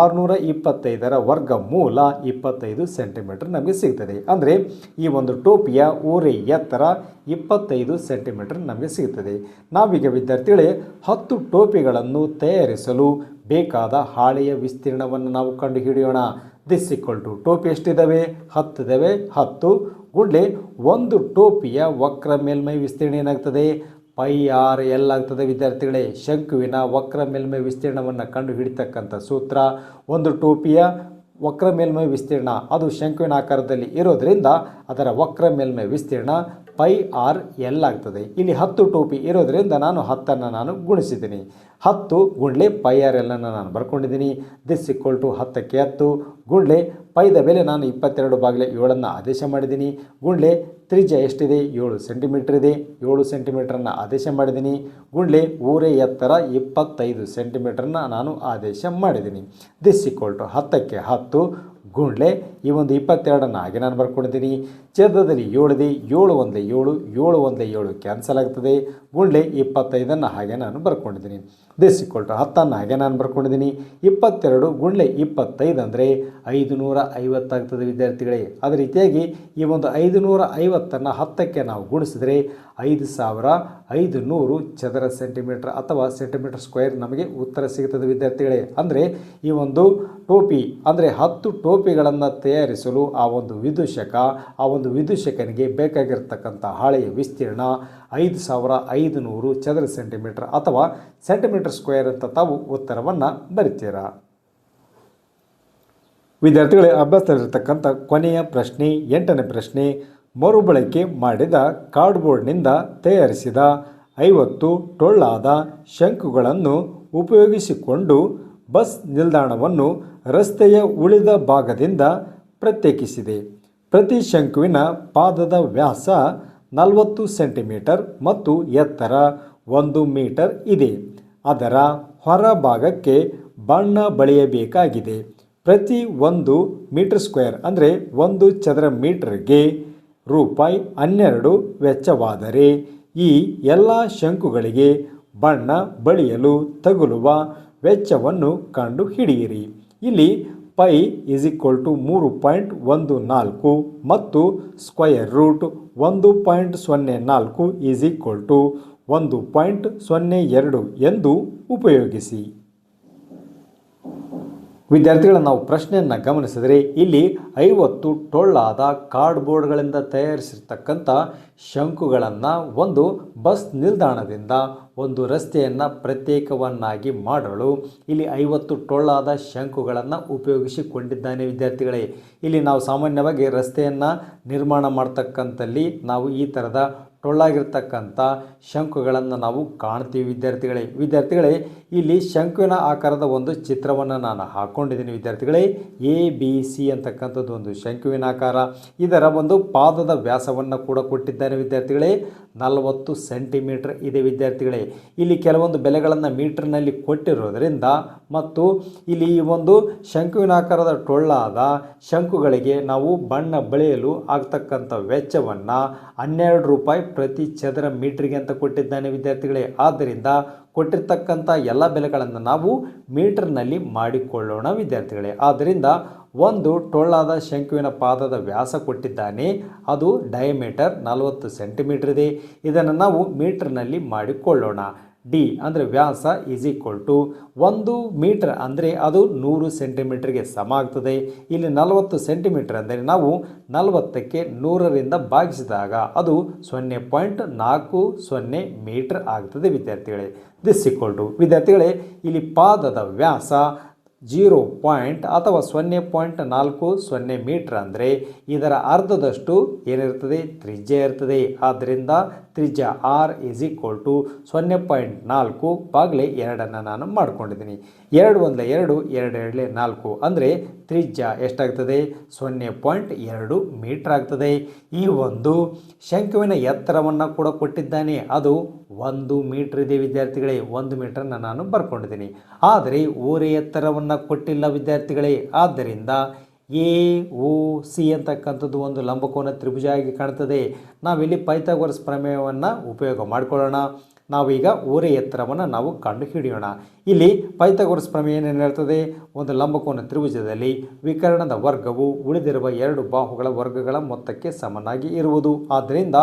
ಆರುನೂರ ಇಪ್ಪತ್ತೈದರ ವರ್ಗ ಮೂಲ ಇಪ್ಪತ್ತೈದು ಸೆಂಟಿಮೀಟರ್ ನಮಗೆ ಸಿಗ್ತದೆ. ಅಂದರೆ ಈ ಒಂದು ಟೋಪಿಯ ಊರೆ ಎತ್ತರ ಇಪ್ಪತ್ತೈದು ಸೆಂಟಿಮೀಟರ್ ನಮಗೆ ಸಿಗ್ತದೆ. ನಾವೀಗ ವಿದ್ಯಾರ್ಥಿಗಳೇ, ಹತ್ತು ಟೋಪಿಗಳನ್ನು ತಯಾರಿಸಲು ಬೇಕಾದ ಹಾಳೆಯ ವಿಸ್ತೀರ್ಣವನ್ನು ನಾವು ಕಂಡುಹಿಡಿಯೋಣ. ದಿಸ್ ಇಕ್ವಲ್ ಟು ಟೋಪಿ ಎಷ್ಟಿದ್ದಾವೆ ಹತ್ತು ಇದ್ದಾವೆ ಹತ್ತು. ಗುಡ್ಲೆ ಒಂದು ಟೋಪಿಯ ವಕ್ರ ಮೇಲ್ಮೈ ವಿಸ್ತೀರ್ಣ ಏನಾಗ್ತದೆ? ಪೈ ಆರ್ ಎಲ್ ಆಗ್ತದೆ ವಿದ್ಯಾರ್ಥಿಗಳೇ. ಶಂಕುವಿನ ವಕ್ರ ಮೇಲ್ಮೈ ವಿಸ್ತೀರ್ಣವನ್ನು ಕಂಡು ಹಿಡಿತಕ್ಕಂಥ ಸೂತ್ರ. ಒಂದು ಟೋಪಿಯ ವಕ್ರ ಮೇಲ್ಮೈ ವಿಸ್ತೀರ್ಣ. ಅದು ಶಂಕುವಿನ ಆಕಾರದಲ್ಲಿ ಇರೋದರಿಂದ ಅದರ ವಕ್ರ ಮೇಲ್ಮೈ ವಿಸ್ತೀರ್ಣ ಪೈ ಆರ್ ಎಲ್ ಆಗ್ತದೆ. ಇಲ್ಲಿ ಹತ್ತು ಟೋಪಿ ಇರೋದರಿಂದ ನಾನು ಹತ್ತನ್ನು ನಾನು ಗುಣಿಸಿದ್ದೀನಿ. ಹತ್ತು ಗುಂಡ್ಲೆ ಪೈ ಆರ್ ಎಲ್ಲನ್ನು ನಾನು ಬರ್ಕೊಂಡಿದ್ದೀನಿ. ದಿಸ್ ಇಕ್ವಲ್ ಟು ಹತ್ತಕ್ಕೆ ಹತ್ತು. ಗುಂಡ್ಲೆ ಪೈದ ಬೆಲೆ ನಾನು ಇಪ್ಪತ್ತೆರಡು ಬಾಗಿಲೆ ಏಳನ್ನು ಆದೇಶ ಮಾಡಿದ್ದೀನಿ. ಗುಂಡ್ಲೆ ತ್ರಿಜ್ಯ ಎಷ್ಟಿದೆ? ಏಳು ಸೆಂಟಿಮೀಟ್ರ್ ಇದೆ. ಏಳು ಸೆಂಟಿಮೀಟ್ರನ್ನು ಆದೇಶ ಮಾಡಿದ್ದೀನಿ. ಗುಂಡ್ಲೆ ಊರೇ ಎತ್ತರ ಇಪ್ಪತ್ತೈದು ಸೆಂಟಿಮೀಟ್ರನ್ನ ನಾನು ಆದೇಶ ಮಾಡಿದ್ದೀನಿ. ದಿಸ್ ಇಕ್ವಲ್ ಟು ಹತ್ತಕ್ಕೆ ಹತ್ತು. ಗುಂಡ್ಲೆ, ಈ ಒಂದು ಇಪ್ಪತ್ತೆರಡನ್ನು ಹಾಗೆ ನಾನು ಬರ್ಕೊಂಡಿದ್ದೀನಿ. ಛೇದದಲ್ಲಿ ಏಳಿದೆ ಏಳು ಒಂದೇ ಏಳು ಏಳು ಒಂದೇ ಏಳು ಕ್ಯಾನ್ಸಲ್ ಆಗ್ತದೆ. ಗುಂಡ್ಲೆ ಇಪ್ಪತ್ತೈದನ್ನು ಹಾಗೆ ನಾನು ಬರ್ಕೊಂಡಿದ್ದೀನಿ. ದಿಸ್ ಇಕ್ವಲ್ ಟು ಹತ್ತನ್ನು ಹಾಗೆ ನಾನು ಬರ್ಕೊಂಡಿದ್ದೀನಿ. ಇಪ್ಪತ್ತೆರಡು ಗುಂಡ್ಲೆ ಇಪ್ಪತ್ತೈದು ಅಂದರೆ ಐದು ನೂರ ಐವತ್ತಾಗ್ತದೆ ವಿದ್ಯಾರ್ಥಿಗಳೇ. ಅದೇ ರೀತಿಯಾಗಿ ಈ ಒಂದು ಐದು ನೂರ ಐವತ್ತನ್ನು ಹತ್ತಕ್ಕೆ ನಾವು ಗುಣಿಸಿದರೆ ಐದು ಸಾವಿರ ಐದು ನೂರು ಚದರ ಸೆಂಟಿಮೀಟರ್ ಅಥವಾ ಸೆಂಟಿಮೀಟರ್ ಸ್ಕ್ವೇರ್ ನಮಗೆ ಉತ್ತರ ಸಿಗುತ್ತದೆ ವಿದ್ಯಾರ್ಥಿಗಳೇ. ಅಂದರೆ ಈ ಒಂದು ಟೋಪಿ, ಅಂದರೆ ಹತ್ತು ಟೋಪಿಗಳನ್ನು ತಯಾರಿಸಲು ಆ ಒಂದು ವಿದೂಷಕ, ಆ ಒಂದು ವಿದೂಷಕನಿಗೆ ಬೇಕಾಗಿರ್ತಕ್ಕಂಥ ಹಾಳೆಯ ವಿಸ್ತೀರ್ಣ ಐದು ಸಾವಿರ ಐದು ನೂರು ಚದರ ಸೆಂಟಿಮೀಟರ್ ಅಥವಾ ಸೆಂಟಿಮೀಟರ್ ಸ್ಕ್ವೇರ್ ಅಂತ ತಾವು ಉತ್ತರವನ್ನು ಬರಿತೀರಾ? ವಿದ್ಯಾರ್ಥಿಗಳೇ, ಅಭ್ಯಾಸದಲ್ಲಿರ್ತಕ್ಕಂಥ ಕೊನೆಯ ಪ್ರಶ್ನೆ, ಎಂಟನೇ ಪ್ರಶ್ನೆ, ಮರುಬಳಕೆ ಮಾಡಿದ ಕಾರ್ಡ್ಬೋರ್ಡ್ನಿಂದ ತಯಾರಿಸಿದ ಐವತ್ತು ಟೊಳ್ಳಾದ ಶಂಕುಗಳನ್ನು ಉಪಯೋಗಿಸಿಕೊಂಡು ಬಸ್ ನಿಲ್ದಾಣವನ್ನು ರಸ್ತೆಯ ಉಳಿದ ಭಾಗದಿಂದ ಪ್ರತ್ಯೇಕಿಸಿದೆ. ಪ್ರತಿ ಶಂಕುವಿನ ಪಾದದ ವ್ಯಾಸ ನಲವತ್ತು ಸೆಂಟಿಮೀಟರ್ ಮತ್ತು ಎತ್ತರ ಒಂದು ಮೀಟರ್ ಇದೆ. ಅದರ ಹೊರಭಾಗಕ್ಕೆ ಬಣ್ಣ ಬಳಿಯಬೇಕಾಗಿದೆ. ಪ್ರತಿ ಒಂದು ಮೀಟರ್ ಸ್ಕ್ವೇರ್ ಅಂದರೆ ಒಂದು ಚದರ ಮೀಟರ್ಗೆ ರೂಪಾಯಿ ಹನ್ನೆರಡು ವೆಚ್ಚವಾದರೆ ಈ ಎಲ್ಲ ಶಂಕುಗಳಿಗೆ ಬಣ್ಣ ಬಳಿಯಲು ತಗುಲುವ ವೆಚ್ಚವನ್ನು ಕಂಡುಹಿಡಿಯಿರಿ. ಇಲ್ಲಿ ಪೈ ಇಸ್ ಈಕ್ವಲ್ ಟು ಮೂರು ಪಾಯಿಂಟ್ ಒಂದು ನಾಲ್ಕು ಮತ್ತು ಸ್ಕ್ವಯರ್ ರೂಟ್ ಒಂದು ಪಾಯಿಂಟ್ ಸೊನ್ನೆ ನಾಲ್ಕು ಈಸ್ ಈಕ್ವಲ್ ಟು ಒಂದು ಪಾಯಿಂಟ್ ಸೊನ್ನೆ ಎರಡು ಎಂದು ಉಪಯೋಗಿಸಿ. ವಿದ್ಯಾರ್ಥಿಗಳ ನಾವು ಪ್ರಶ್ನೆಯನ್ನು ಗಮನಿಸಿದರೆ ಇಲ್ಲಿ ಐವತ್ತು ಟೊಳ್ಳಾದ ಕಾರ್ಡ್ಬೋರ್ಡ್ಗಳಿಂದ ತಯಾರಿಸಿರ್ತಕ್ಕಂಥ ಶಂಕುಗಳನ್ನು ಒಂದು ಬಸ್ ನಿಲ್ದಾಣದಿಂದ ಒಂದು ರಸ್ತೆಯನ್ನು ಪ್ರತ್ಯೇಕವನ್ನಾಗಿ ಮಾಡಲು ಇಲ್ಲಿ ಐವತ್ತು ಟೊಳ್ಳಾದ ಶಂಕುಗಳನ್ನು ಉಪಯೋಗಿಸಿಕೊಂಡಿದ್ದಾನೆ ವಿದ್ಯಾರ್ಥಿಗಳೇ. ಇಲ್ಲಿ ನಾವು ಸಾಮಾನ್ಯವಾಗಿ ರಸ್ತೆಯನ್ನು ನಿರ್ಮಾಣ ಮಾಡ್ತಕ್ಕಂಥಲ್ಲಿ ನಾವು ಈ ಥರದ ಟೊಳ್ಳಾಗಿರ್ತಕ್ಕಂಥ ಶಂಕುಗಳನ್ನು ನಾವು ಕಾಣ್ತೀವಿ, ವಿದ್ಯಾರ್ಥಿಗಳೇ. ವಿದ್ಯಾರ್ಥಿಗಳೇ, ಇಲ್ಲಿ ಶಂಕುವಿನ ಆಕಾರದ ಒಂದು ಚಿತ್ರವನ್ನು ನಾನು ಹಾಕ್ಕೊಂಡಿದ್ದೀನಿ ವಿದ್ಯಾರ್ಥಿಗಳೇ. ಎ, ಬಿ, ಸಿ ಅಂತಕ್ಕಂಥದ್ದು ಒಂದು ಶಂಕುವಿನ ಆಕಾರ. ಇದರ ಒಂದು ಪಾದದ ವ್ಯಾಸವನ್ನು ಕೂಡ ಕೊಟ್ಟಿದ್ದಾನೆ ವಿದ್ಯಾರ್ಥಿಗಳೇ. ನಲವತ್ತು ಸೆಂಟಿಮೀಟರ್ ಇದೆ ವಿದ್ಯಾರ್ಥಿಗಳೇ. ಇಲ್ಲಿ ಕೆಲವೊಂದು ಬೆಲೆಗಳನ್ನು ಮೀಟರ್ನಲ್ಲಿ ಕೊಟ್ಟಿರೋದರಿಂದ ಮತ್ತು ಇಲ್ಲಿ ಈ ಒಂದು ಶಂಕುವಿನ ಆಕಾರದ ಟೊಳ್ಳಾದ ಶಂಕುಗಳಿಗೆ ನಾವು ಬಣ್ಣ ಬಳಿಯಲು ಆಗ್ತಕ್ಕಂಥ ವೆಚ್ಚವನ್ನು ಹನ್ನೆರಡು ರೂಪಾಯಿ ಪ್ರತಿ ಚದರ ಮೀಟ್ರಿಗೆ ಅಂತ ಕೊಟ್ಟಿದ್ದಾನೆ ವಿದ್ಯಾರ್ಥಿಗಳೇ. ಆದ್ದರಿಂದ ಕೊಟ್ಟಿರ್ತಕ್ಕಂಥ ಎಲ್ಲ ಬೆಲೆಗಳನ್ನು ನಾವು ಮೀಟರ್ನಲ್ಲಿ ಮಾಡಿಕೊಳ್ಳೋಣ ವಿದ್ಯಾರ್ಥಿಗಳೇ. ಆದ್ದರಿಂದ ಒಂದು ಟೊಳ್ಳಾದ ಶಂಕುವಿನ ಪಾದದ ವ್ಯಾಸ ಕೊಟ್ಟಿದ್ದಾನೆ. ಅದು ಡಯಮೀಟರ್ ನಲವತ್ತು ಸೆಂಟಿಮೀಟರ್ ಇದೆ. ಇದನ್ನು ನಾವು ಮೀಟರ್ನಲ್ಲಿ ಮಾಡಿಕೊಳ್ಳೋಣ. ಡಿ ಅಂದರೆ ವ್ಯಾಸ ಈಸ್ ಈಕ್ವಲ್ ಟು ಒಂದು ಮೀಟರ್ ಅಂದರೆ ಅದು ನೂರು ಸೆಂಟಿಮೀಟ್ರಿಗೆ ಸಮ ಆಗ್ತದೆ. ಇಲ್ಲಿ ನಲವತ್ತು ಸೆಂಟಿಮೀಟರ್ ಅಂದರೆ ನಾವು ನಲವತ್ತಕ್ಕೆ ನೂರರಿಂದ ಭಾಗಿಸಿದಾಗ ಅದು ಸೊನ್ನೆ ಪಾಯಿಂಟ್ ನಾಲ್ಕು ಸೊನ್ನೆ ಮೀಟರ್ ಆಗ್ತದೆ ವಿದ್ಯಾರ್ಥಿಗಳೇ. ದಿಸ್ ಈಕ್ವಲ್ ಟು ವಿದ್ಯಾರ್ಥಿಗಳೇ, ಇಲ್ಲಿ ಪಾದದ ವ್ಯಾಸ ಜೀರೋ ಪಾಯಿಂಟ್ ಅಥವಾ ಸೊನ್ನೆ ಪಾಯಿಂಟ್ ನಾಲ್ಕು ಸೊನ್ನೆ ಮೀಟ್ರ್ ಅಂದರೆ ಇದರ ಅರ್ಧದಷ್ಟು ಏನಿರ್ತದೆ, ತ್ರಿಜ್ಯ ಇರ್ತದೆ. ಆದ್ದರಿಂದ ತ್ರಿಜ್ಯ ಆರ್ ಇಸ್ ಈಕ್ವಲ್ ಟು ಸೊನ್ನೆ ಪಾಯಿಂಟ್ ನಾಲ್ಕು ಬಾಗಿಲೆ ಎರಡನ್ನು ನಾನು ಮಾಡ್ಕೊಂಡಿದ್ದೀನಿ. ಎರಡು ಒಂದಲೆ ಎರಡು ಎರಡು ಎರಡಲೆ ನಾಲ್ಕು ಅಂದರೆ ತ್ರಿಜ್ಯ ಎಷ್ಟಾಗ್ತದೆ? ಸೊನ್ನೆ ಪಾಯಿಂಟ್ ಎರಡು ಮೀಟ್ರ್ ಆಗ್ತದೆ. ಈ ಒಂದು ಶಂಕುವಿನ ಎತ್ತರವನ್ನು ಕೂಡ ಕೊಟ್ಟಿದ್ದಾನೆ. ಅದು ಒಂದು ಮೀಟ್ರ್ ಇದೆ ವಿದ್ಯಾರ್ಥಿಗಳೇ, ಒಂದು ಮೀಟ್ರನ್ನು ನಾನು ಬರ್ಕೊಂಡಿದ್ದೀನಿ. ಆದರೆ ಓರೆ ಎತ್ತರವನ್ನು ಕೊಟ್ಟಿಲ್ಲ ವಿದ್ಯಾರ್ಥಿಗಳೇ. ಆದ್ದರಿಂದ ಎ ಓ ಸಿ ಅಂತಕ್ಕಂಥದ್ದು ಒಂದು ಲಂಬಕೋನ ತ್ರಿಭುಜ ಆಗಿ ಕಾಣ್ತದೆ. ನಾವಿಲ್ಲಿ ಪೈಥಾಗೋರಸ್ ಪ್ರಮೇಯವನ್ನು ಉಪಯೋಗ ಮಾಡಿಕೊಳ್ಳೋಣ. ನಾವೀಗ ಊರೆ ಎತ್ತರವನ್ನು ನಾವು ಕಂಡು ಹಿಡಿಯೋಣ ಇಲ್ಲಿ ಪೈಥಾಗೋರಸ್ ಪ್ರಮೇಯ ಏನೇನು ಹೇಳ್ತದೆ? ಒಂದು ಲಂಬಕೋನ ತ್ರಿಭುಜದಲ್ಲಿ ವಿಕರಣದ ವರ್ಗವು ಉಳಿದಿರುವ ಎರಡು ಬಾಹುಗಳ ವರ್ಗಗಳ ಮೊತ್ತಕ್ಕೆ ಸಮನಾಗಿ ಇರುವುದು. ಆದ್ದರಿಂದ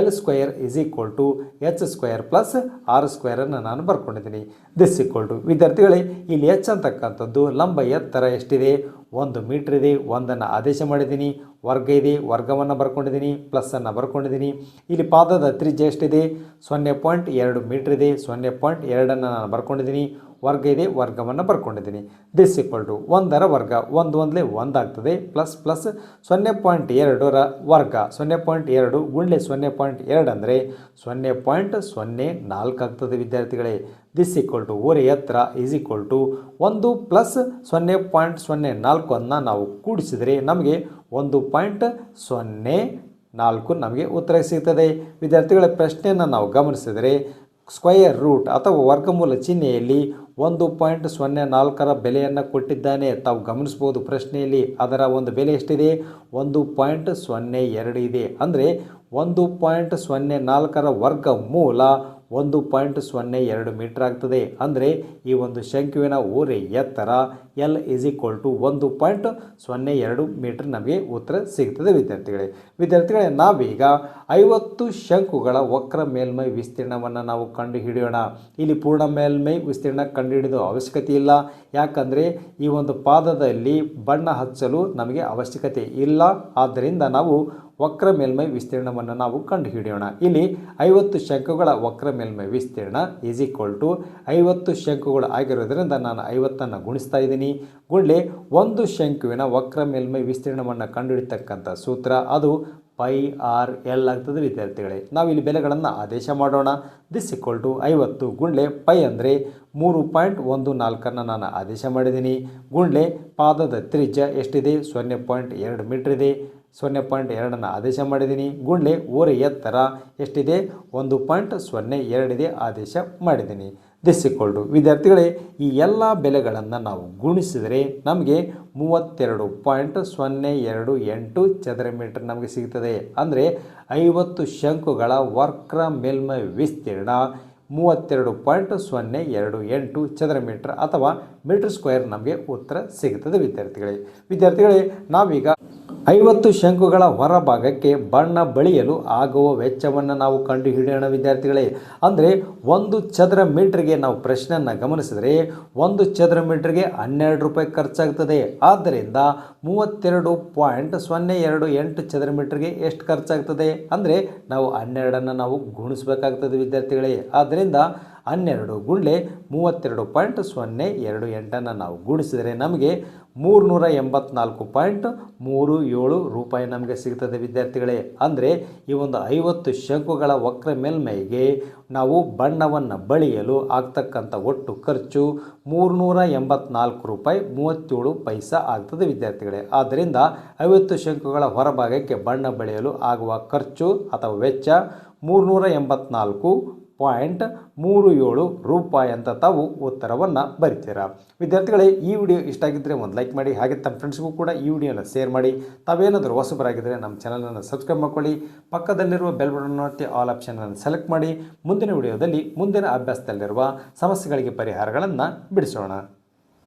L square is equal to H square plus R ಸ್ಕ್ವೇರನ್ನು ನಾನು ಬರ್ಕೊಂಡಿದ್ದೀನಿ. ದಿಸ್ ಈಕ್ವಲ್ ಟು ವಿದ್ಯಾರ್ಥಿಗಳೇ, ಇಲ್ಲಿ ಎಚ್ ಅಂತಕ್ಕಂಥದ್ದು ಲಂಬ ಎತ್ತರ ಎಷ್ಟಿದೆ? ಒಂದು ಮೀಟ್ರ್ ಇದೆ, ಒಂದನ್ನು ಆದೇಶ ಮಾಡಿದ್ದೀನಿ, ವರ್ಗ ಇದೆ, ವರ್ಗವನ್ನು ಬರ್ಕೊಂಡಿದ್ದೀನಿ, ಪ್ಲಸ್ಸನ್ನು ಬರ್ಕೊಂಡಿದ್ದೀನಿ. ಇಲ್ಲಿ ಪಾದದ ತ್ರಿಜ್ಯ ಎಷ್ಟಿದೆ? ಸೊನ್ನೆ ಪಾಯಿಂಟ್ ಎರಡು ಮೀಟ್ರ್ ಇದೆ, ಸೊನ್ನೆ ಪಾಯಿಂಟ್ ಎರಡನ್ನು ನಾನು ಬರ್ಕೊಂಡಿದ್ದೀನಿ. ವರ್ಗ ಇದೆ, ವರ್ಗವನ್ನು ಬರ್ಕೊಂಡಿದ್ದೀನಿ. ದಿಸ್ ಈಕ್ವಲ್ ಟು ಒಂದರ ವರ್ಗ, ಒಂದು ಒಂದಲೇ ಒಂದಾಗ್ತದೆ ಪ್ಲಸ್ ಪ್ಲಸ್ ಸೊನ್ನೆ ಪಾಯಿಂಟ್ ಎರಡರ ವರ್ಗ. ಸೊನ್ನೆ ಪಾಯಿಂಟ್ ಎರಡು ಗುಂಡ್ಲೆ ಸೊನ್ನೆ ಪಾಯಿಂಟ್ ಎರಡು ಅಂದರೆ ಸೊನ್ನೆ ಪಾಯಿಂಟ್ ಸೊನ್ನೆ ನಾಲ್ಕು ಆಗ್ತದೆ ವಿದ್ಯಾರ್ಥಿಗಳೇ. ದಿಸ್ ಈಕ್ವಲ್ ಟು ಓರೆ ಎತ್ತರ ಈಸ್ ಈಕ್ವಲ್ ಟು ಒಂದು ಪ್ಲಸ್ ಸೊನ್ನೆ ಪಾಯಿಂಟ್ ಸೊನ್ನೆ ನಾಲ್ಕನ್ನು ನಾವು ಕೂಡಿಸಿದರೆ ನಮಗೆ ಒಂದು ಪಾಯಿಂಟ್ ಸೊನ್ನೆ ನಾಲ್ಕು ನಮಗೆ ಉತ್ತರ ಸಿಗ್ತದೆ. ವಿದ್ಯಾರ್ಥಿಗಳ ಪ್ರಶ್ನೆಯನ್ನು ನಾವು ಗಮನಿಸಿದರೆ ಸ್ಕ್ವಯರ್ ರೂಟ್ ಅಥವಾ ವರ್ಗಮೂಲ ಚಿಹ್ನೆಯಲ್ಲಿ ಒಂದು ಪಾಯಿಂಟ್ ಸೊನ್ನೆ ನಾಲ್ಕರ ಬೆಲೆಯನ್ನು ಕೊಟ್ಟಿದ್ದಾನೆ. ತಾವು ಗಮನಿಸ್ಬೋದು ಪ್ರಶ್ನೆಯಲ್ಲಿ ಅದರ ಒಂದು ಬೆಲೆ ಎಷ್ಟಿದೆ? ಒಂದು ಪಾಯಿಂಟ್ ಸೊನ್ನೆ ಎರಡು ಇದೆ. ಅಂದರೆ ಒಂದು ಪಾಯಿಂಟ್ ಸೊನ್ನೆ ನಾಲ್ಕರ ವರ್ಗ ಮೂಲ ಒಂದು ಪಾಯಿಂಟ್ ಸೊನ್ನೆ ಎರಡು ಮೀಟರ್ ಆಗ್ತದೆ. ಅಂದರೆ ಈ ಒಂದು ಶಂಕುವಿನ ಊರೆ ಎತ್ತರ ಎಲ್ ಈಸ್ ಈಕ್ವಲ್ ಟು ಒಂದು ಪಾಯಿಂಟ್ ಸೊನ್ನೆ ಎರಡು ಮೀಟರ್ ನಮಗೆ ಉತ್ತರ ಸಿಗ್ತದೆ ವಿದ್ಯಾರ್ಥಿಗಳೇ. ವಿದ್ಯಾರ್ಥಿಗಳೇ, ನಾವೀಗ ಐವತ್ತು ಶಂಕುಗಳ ವಕ್ರ ಮೇಲ್ಮೈ ವಿಸ್ತೀರ್ಣವನ್ನು ನಾವು ಕಂಡುಹಿಡಿಯೋಣ. ಇಲ್ಲಿ ಪೂರ್ಣ ಮೇಲ್ಮೈ ವಿಸ್ತೀರ್ಣ ಕಂಡುಹಿಡಿದು ಅವಶ್ಯಕತೆ ಇಲ್ಲ. ಯಾಕಂದರೆ ಈ ಒಂದು ಪಾದದಲ್ಲಿ ಬಣ್ಣ ಹಚ್ಚಲು ನಮಗೆ ಅವಶ್ಯಕತೆ ಇಲ್ಲ. ಆದ್ದರಿಂದ ನಾವು ವಕ್ರ ಮೇಲ್ಮೈ ವಿಸ್ತೀರ್ಣವನ್ನು ನಾವು ಕಂಡುಹಿಡಿಯೋಣ. ಇಲ್ಲಿ ಐವತ್ತು ಶಂಕುಗಳ ವಕ್ರ ಮೇಲ್ಮೈ ವಿಸ್ತೀರ್ಣ ಈಸ್ ಈಕ್ವಲ್ ಟು ಐವತ್ತು ಶಂಕುಗಳು ಆಗಿರೋದ್ರಿಂದ ನಾನು ಐವತ್ತನ್ನು ಗುಣಿಸ್ತಾ ಇದ್ದೀನಿ. ಗುಂಡ್ಲೆ ಒಂದು ಶಂಕುವಿನ ವಕ್ರ ಮೇಲ್ಮೈ ವಿಸ್ತೀರ್ಣವನ್ನು ಕಂಡುಹಿಡಿತಕ್ಕಂಥ ಸೂತ್ರ. ಅದು ಪೈ ಆರ್ ಎಲ್ ಆಗ್ತದೆ ವಿದ್ಯಾರ್ಥಿಗಳೇ. ನಾವು ಇಲ್ಲಿ ಬೆಲೆಗಳನ್ನು ಆದೇಶ ಮಾಡೋಣ. ದಿಸ್ ಇಕ್ವಲ್ ಟು ಐವತ್ತು ಗುಂಡ್ಲೆ ಪೈ ಅಂದರೆ ಮೂರು ಪಾಯಿಂಟ್ ಒಂದು ನಾಲ್ಕನ್ನು ನಾನು ಆದೇಶ ಮಾಡಿದ್ದೀನಿ. ಗುಂಡ್ಲೆ ಪಾದದ ತ್ರಿಜ್ಯ ಎಷ್ಟಿದೆ? ಸೊನ್ನೆ ಪಾಯಿಂಟ್ ಎರಡು ಮೀಟ್ರ್ ಇದೆ. ಸೊನ್ನೆ ಪಾಯಿಂಟ್ ಎರಡನ್ನು ಆದೇಶ ಮಾಡಿದ್ದೀನಿ. ಗುಂಡ್ಲೆ ಓರೆ ಎತ್ತರ ಎಷ್ಟಿದೆ? ಒಂದು ಪಾಯಿಂಟ್ ಸೊನ್ನೆ ಎರಡಿದೆ ಆದೇಶ ಮಾಡಿದ್ದೀನಿ. ದಿಸ್ ವಿದ್ಯಾರ್ಥಿಗಳೇ, ಈ ಎಲ್ಲ ಬೆಲೆಗಳನ್ನು ನಾವು ಗುಣಿಸಿದರೆ ನಮಗೆ ಮೂವತ್ತೆರಡು ಪಾಯಿಂಟ್ ಸೊನ್ನೆ ಎರಡು ಎಂಟು ಚದರ ಮೀಟರ್ ನಮಗೆ ಸಿಗ್ತದೆ. ಅಂದರೆ ಐವತ್ತು ಶಂಕುಗಳ ವಕ್ರ ಮೇಲ್ಮೈ ವಿಸ್ತೀರ್ಣ ಮೂವತ್ತೆರಡು ಪಾಯಿಂಟ್ ಸೊನ್ನೆ ಎರಡು ಎಂಟು ಚದರ ಮೀಟರ್ ಅಥವಾ ಮೀಟರ್ ಸ್ಕ್ವೇರ್ ನಮಗೆ ಉತ್ತರ ಸಿಗುತ್ತದೆ ವಿದ್ಯಾರ್ಥಿಗಳೇ. ವಿದ್ಯಾರ್ಥಿಗಳೇ, ನಾವೀಗ ಐವತ್ತು ಶಂಕುಗಳ ಹೊರಭಾಗಕ್ಕೆ ಬಣ್ಣ ಬಳಿಯಲು ಆಗುವ ವೆಚ್ಚವನ್ನು ನಾವು ಕಂಡುಹಿಡಿಯೋಣ ವಿದ್ಯಾರ್ಥಿಗಳೇ. ಅಂದರೆ ಒಂದು ಚದರ ಮೀಟ್ರಿಗೆ ನಾವು ಪ್ರಶ್ನೆಯನ್ನು ಗಮನಿಸಿದರೆ ಒಂದು ಚದರ ಮೀಟ್ರಿಗೆ ಹನ್ನೆರಡು ರೂಪಾಯಿ ಖರ್ಚಾಗ್ತದೆ. ಆದ್ದರಿಂದ ಮೂವತ್ತೆರಡು ಪಾಯಿಂಟ್ ಸೊನ್ನೆ ಎರಡು ಎಂಟು ಚದರ ಮೀಟ್ರಿಗೆ ಎಷ್ಟು ಖರ್ಚಾಗ್ತದೆ? ಅಂದರೆ ನಾವು ಹನ್ನೆರಡನ್ನು ನಾವು ಗುಣಿಸಬೇಕಾಗ್ತದೆ, ವಿದ್ಯಾರ್ಥಿಗಳೇ. ಆದ್ದರಿಂದ ಹನ್ನೆರಡು ಗುಂಡ್ಲೆ ಮೂವತ್ತೆರಡು ಪಾಯಿಂಟ್ ಸೊನ್ನೆ ಎರಡು ಎಂಟನ್ನು ನಾವು ಗುಣಿಸಿದರೆ ನಮಗೆ ಮೂರುನೂರ ಎಂಬತ್ನಾಲ್ಕು ಪಾಯಿಂಟ್ ಮೂರು ಏಳು ರೂಪಾಯಿ ನಮಗೆ ಸಿಗ್ತದೆ ವಿದ್ಯಾರ್ಥಿಗಳೇ. ಅಂದರೆ ಈ ಒಂದು ಐವತ್ತು ಶಂಕುಗಳ ವಕ್ರ ಮೇಲ್ಮೈಗೆ ನಾವು ಬಣ್ಣವನ್ನು ಬಳಿಯಲು ಆಗ್ತಕ್ಕಂಥ ಒಟ್ಟು ಖರ್ಚು ಮೂರುನೂರ ಎಂಬತ್ನಾಲ್ಕು ರೂಪಾಯಿ ಮೂವತ್ತೇಳು ಪೈಸಾ ಆಗ್ತದೆ ವಿದ್ಯಾರ್ಥಿಗಳೇ. ಆದ್ದರಿಂದ ಐವತ್ತು ಶಂಕುಗಳ ಹೊರಭಾಗಕ್ಕೆ ಬಣ್ಣ ಬಳಿಯಲು ಆಗುವ ಖರ್ಚು ಅಥವಾ ವೆಚ್ಚ ಮೂರುನೂರ ಎಂಬತ್ನಾಲ್ಕು ಪಾಯಿಂಟ್ ಮೂರು ಏಳು ರೂಪಾಯಿ ಅಂತ ತಾವು ಉತ್ತರವನ್ನು ಬರಿತೀರಾ. ವಿದ್ಯಾರ್ಥಿಗಳೇ, ಈ ವಿಡಿಯೋ ಇಷ್ಟ ಆಗಿದ್ದರೆ ಒಂದು ಲೈಕ್ ಮಾಡಿ, ಹಾಗೆ ತಮ್ಮ ಫ್ರೆಂಡ್ಸ್ಗೂ ಕೂಡ ಈ ವಿಡಿಯೋನ ಶೇರ್ ಮಾಡಿ. ತಾವೇನಾದರೂ ಹೊಸಬರಾಗಿದ್ದರೆ ನಮ್ಮ ಚಾನಲನ್ನು ಸಬ್ಸ್ಕ್ರೈಬ್ ಮಾಡ್ಕೊಳ್ಳಿ, ಪಕ್ಕದಲ್ಲಿರುವ ಬೆಲ್ ಬಟನ್ ಒತ್ತಿ ಆಲ್ ಆಪ್ಷನನ್ನು ಸೆಲೆಕ್ಟ್ ಮಾಡಿ. ಮುಂದಿನ ವಿಡಿಯೋದಲ್ಲಿ ಮುಂದಿನ ಅಭ್ಯಾಸದಲ್ಲಿರುವ ಸಮಸ್ಯೆಗಳಿಗೆ ಪರಿಹಾರಗಳನ್ನು ಬಿಡಿಸೋಣ.